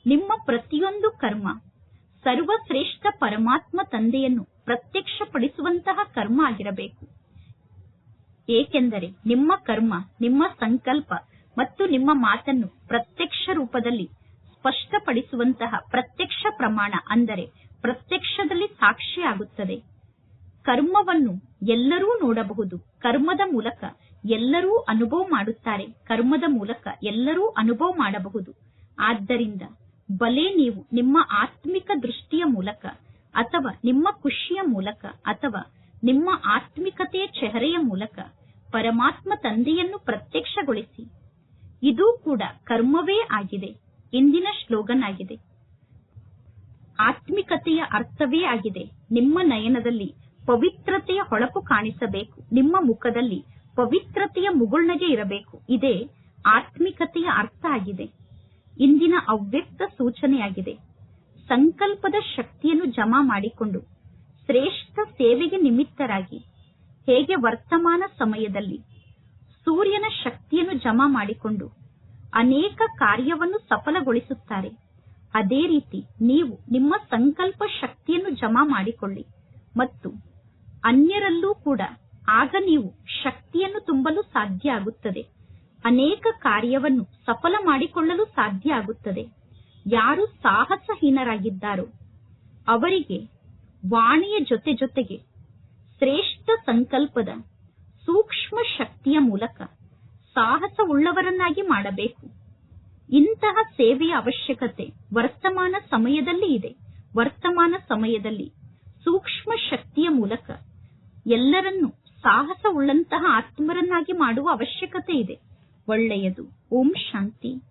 ನಿಮ್ಮ ಪ್ರತಿಯೊಂದು ಕರ್ಮ, ಸರ್ವಶ್ರೇಷ್ಠ ಪರಮಾತ್ಮ ತಂದೆಯನ್ನು ಪ್ರತ್ಯಕ್ಷಪಡಿಸುವಂತಹ ಕರ್ಮ ಆಗಿರಬೇಕು. ಏಕೆಂದರೆ ನಿಮ್ಮ ಕರ್ಮ, ನಿಮ್ಮ ಸಂಕಲ್ಪ ಮತ್ತು ನಿಮ್ಮ ಮಾತನ್ನು ಪ್ರತ್ಯಕ್ಷ ರೂಪದಲ್ಲಿ ಸ್ಪಷ್ಟಪಡಿಸುವಂತಹ ಪ್ರತ್ಯಕ್ಷ ಪ್ರಮಾಣ ಅಂದರೆ ಪ್ರತ್ಯಕ್ಷದಲ್ಲಿ ಸಾಕ್ಷಿಯಾಗುತ್ತದೆ. ಕರ್ಮವನ್ನು ಎಲ್ಲರೂ ನೋಡಬಹುದು. ಕರ್ಮದ ಮೂಲಕ ಎಲ್ಲರೂ ಅನುಭವ ಮಾಡುತ್ತಾರೆ. ಕರ್ಮದ ಮೂಲಕ ಎಲ್ಲರೂ ಅನುಭವ ಮಾಡಬಹುದು. ಆದ್ದರಿಂದ ಬಲೆ ನೀವು ನಿಮ್ಮ ಆತ್ಮಿಕ ದೃಷ್ಟಿಯ ಮೂಲಕ ಅಥವಾ ನಿಮ್ಮ ಖುಷಿಯ ಮೂಲಕ ಅಥವಾ ನಿಮ್ಮ ಆತ್ಮಿಕತೆಯ ಚೆಹರೆಯ ಮೂಲಕ ಪರಮಾತ್ಮ ತಂದೆಯನ್ನು ಪ್ರತ್ಯಕ್ಷಗೊಳಿಸಿ. ಇದು ಕೂಡ ಕರ್ಮವೇ ಆಗಿದೆ. ಇಂದಿನ ಶ್ಲೋಗನ್ ಆಗಿದೆ. ಆತ್ಮಿಕತೆಯ ಅರ್ಥವೇ ಆಗಿದೆ. ನಿಮ್ಮ ನಯನದಲ್ಲಿ ಪವಿತ್ರತೆಯ ಹೊಳಪು ಕಾಣಿಸಬೇಕು. ನಿಮ್ಮ ಮುಖದಲ್ಲಿ ಪವಿತ್ರತೆಯ ಮುಗುಳ್ನಗೆ ಇರಬೇಕು. ಇದೇ ಆತ್ಮಿಕತೆಯ ಅರ್ಥ ಆಗಿದೆ. ಇಂದಿನ ಅವ್ಯಕ್ತ ಸೂಚನೆಯಾಗಿದೆ. ಸಂಕಲ್ಪದ ಶಕ್ತಿಯನ್ನು ಜಮಾ ಮಾಡಿಕೊಂಡು ಶ್ರೇಷ್ಠ ಸೇವೆಗೆ ನಿಮಿತ್ತರಾಗಿ, ಹೇಗೆ ವರ್ತಮಾನ ಸಮಯದಲ್ಲಿ ಸೂರ್ಯನ ಶಕ್ತಿಯನ್ನು ಜಮಾ ಮಾಡಿಕೊಂಡು ಅನೇಕ ಕಾರ್ಯವನ್ನು ಸಫಲಗೊಳಿಸುತ್ತಾರೆ, ಅದೇ ರೀತಿ ನೀವು ನಿಮ್ಮ ಸಂಕಲ್ಪ ಶಕ್ತಿಯನ್ನು ಜಮಾ ಮಾಡಿಕೊಳ್ಳಿ ಮತ್ತು ಅನ್ಯರಲ್ಲೂ ಕೂಡ ಆಗ ನೀವು ಶಕ್ತಿಯನ್ನು ತುಂಬಲು ಸಾಧ್ಯ ಆಗುತ್ತದೆ. ಅನೇಕ ಕಾರ್ಯವನ್ನು ಸಫಲ ಮಾಡಿಕೊಳ್ಳಲು ಸಾಧ್ಯ ಆಗುತ್ತದೆ. ಯಾರು ಸಾಹಸಹೀನರಾಗಿದ್ದಾರೋ ಅವರಿಗೆ ವಾಣಿಯ ಜೊತೆ ಜೊತೆಗೆ ಶ್ರೇಷ್ಠ ಸಂಕಲ್ಪದ ಸೂಕ್ಷ್ಮ ಶಕ್ತಿಯ ಮೂಲಕ ಸಾಹಸವುಳ್ಳವರನ್ನಾಗಿ ಮಾಡಬೇಕು. ಇಂತಹ ಸೇವೆಯ ಅವಶ್ಯಕತೆ ವರ್ತಮಾನ ಸಮಯದಲ್ಲಿ ಇದೆ. ವರ್ತಮಾನ ಸಮಯದಲ್ಲಿ ಸೂಕ್ಷ್ಮ ಶಕ್ತಿಯ ಮೂಲಕ ಎಲ್ಲರನ್ನೂ ಸಾಹಸವುಳ್ಳಂತಹ ಆತ್ಮರನ್ನಾಗಿ ಮಾಡುವ ಅವಶ್ಯಕತೆ ಇದೆ. ಒಳ್ಳೆಯದು. ಓಂ ಶಾಂತಿ.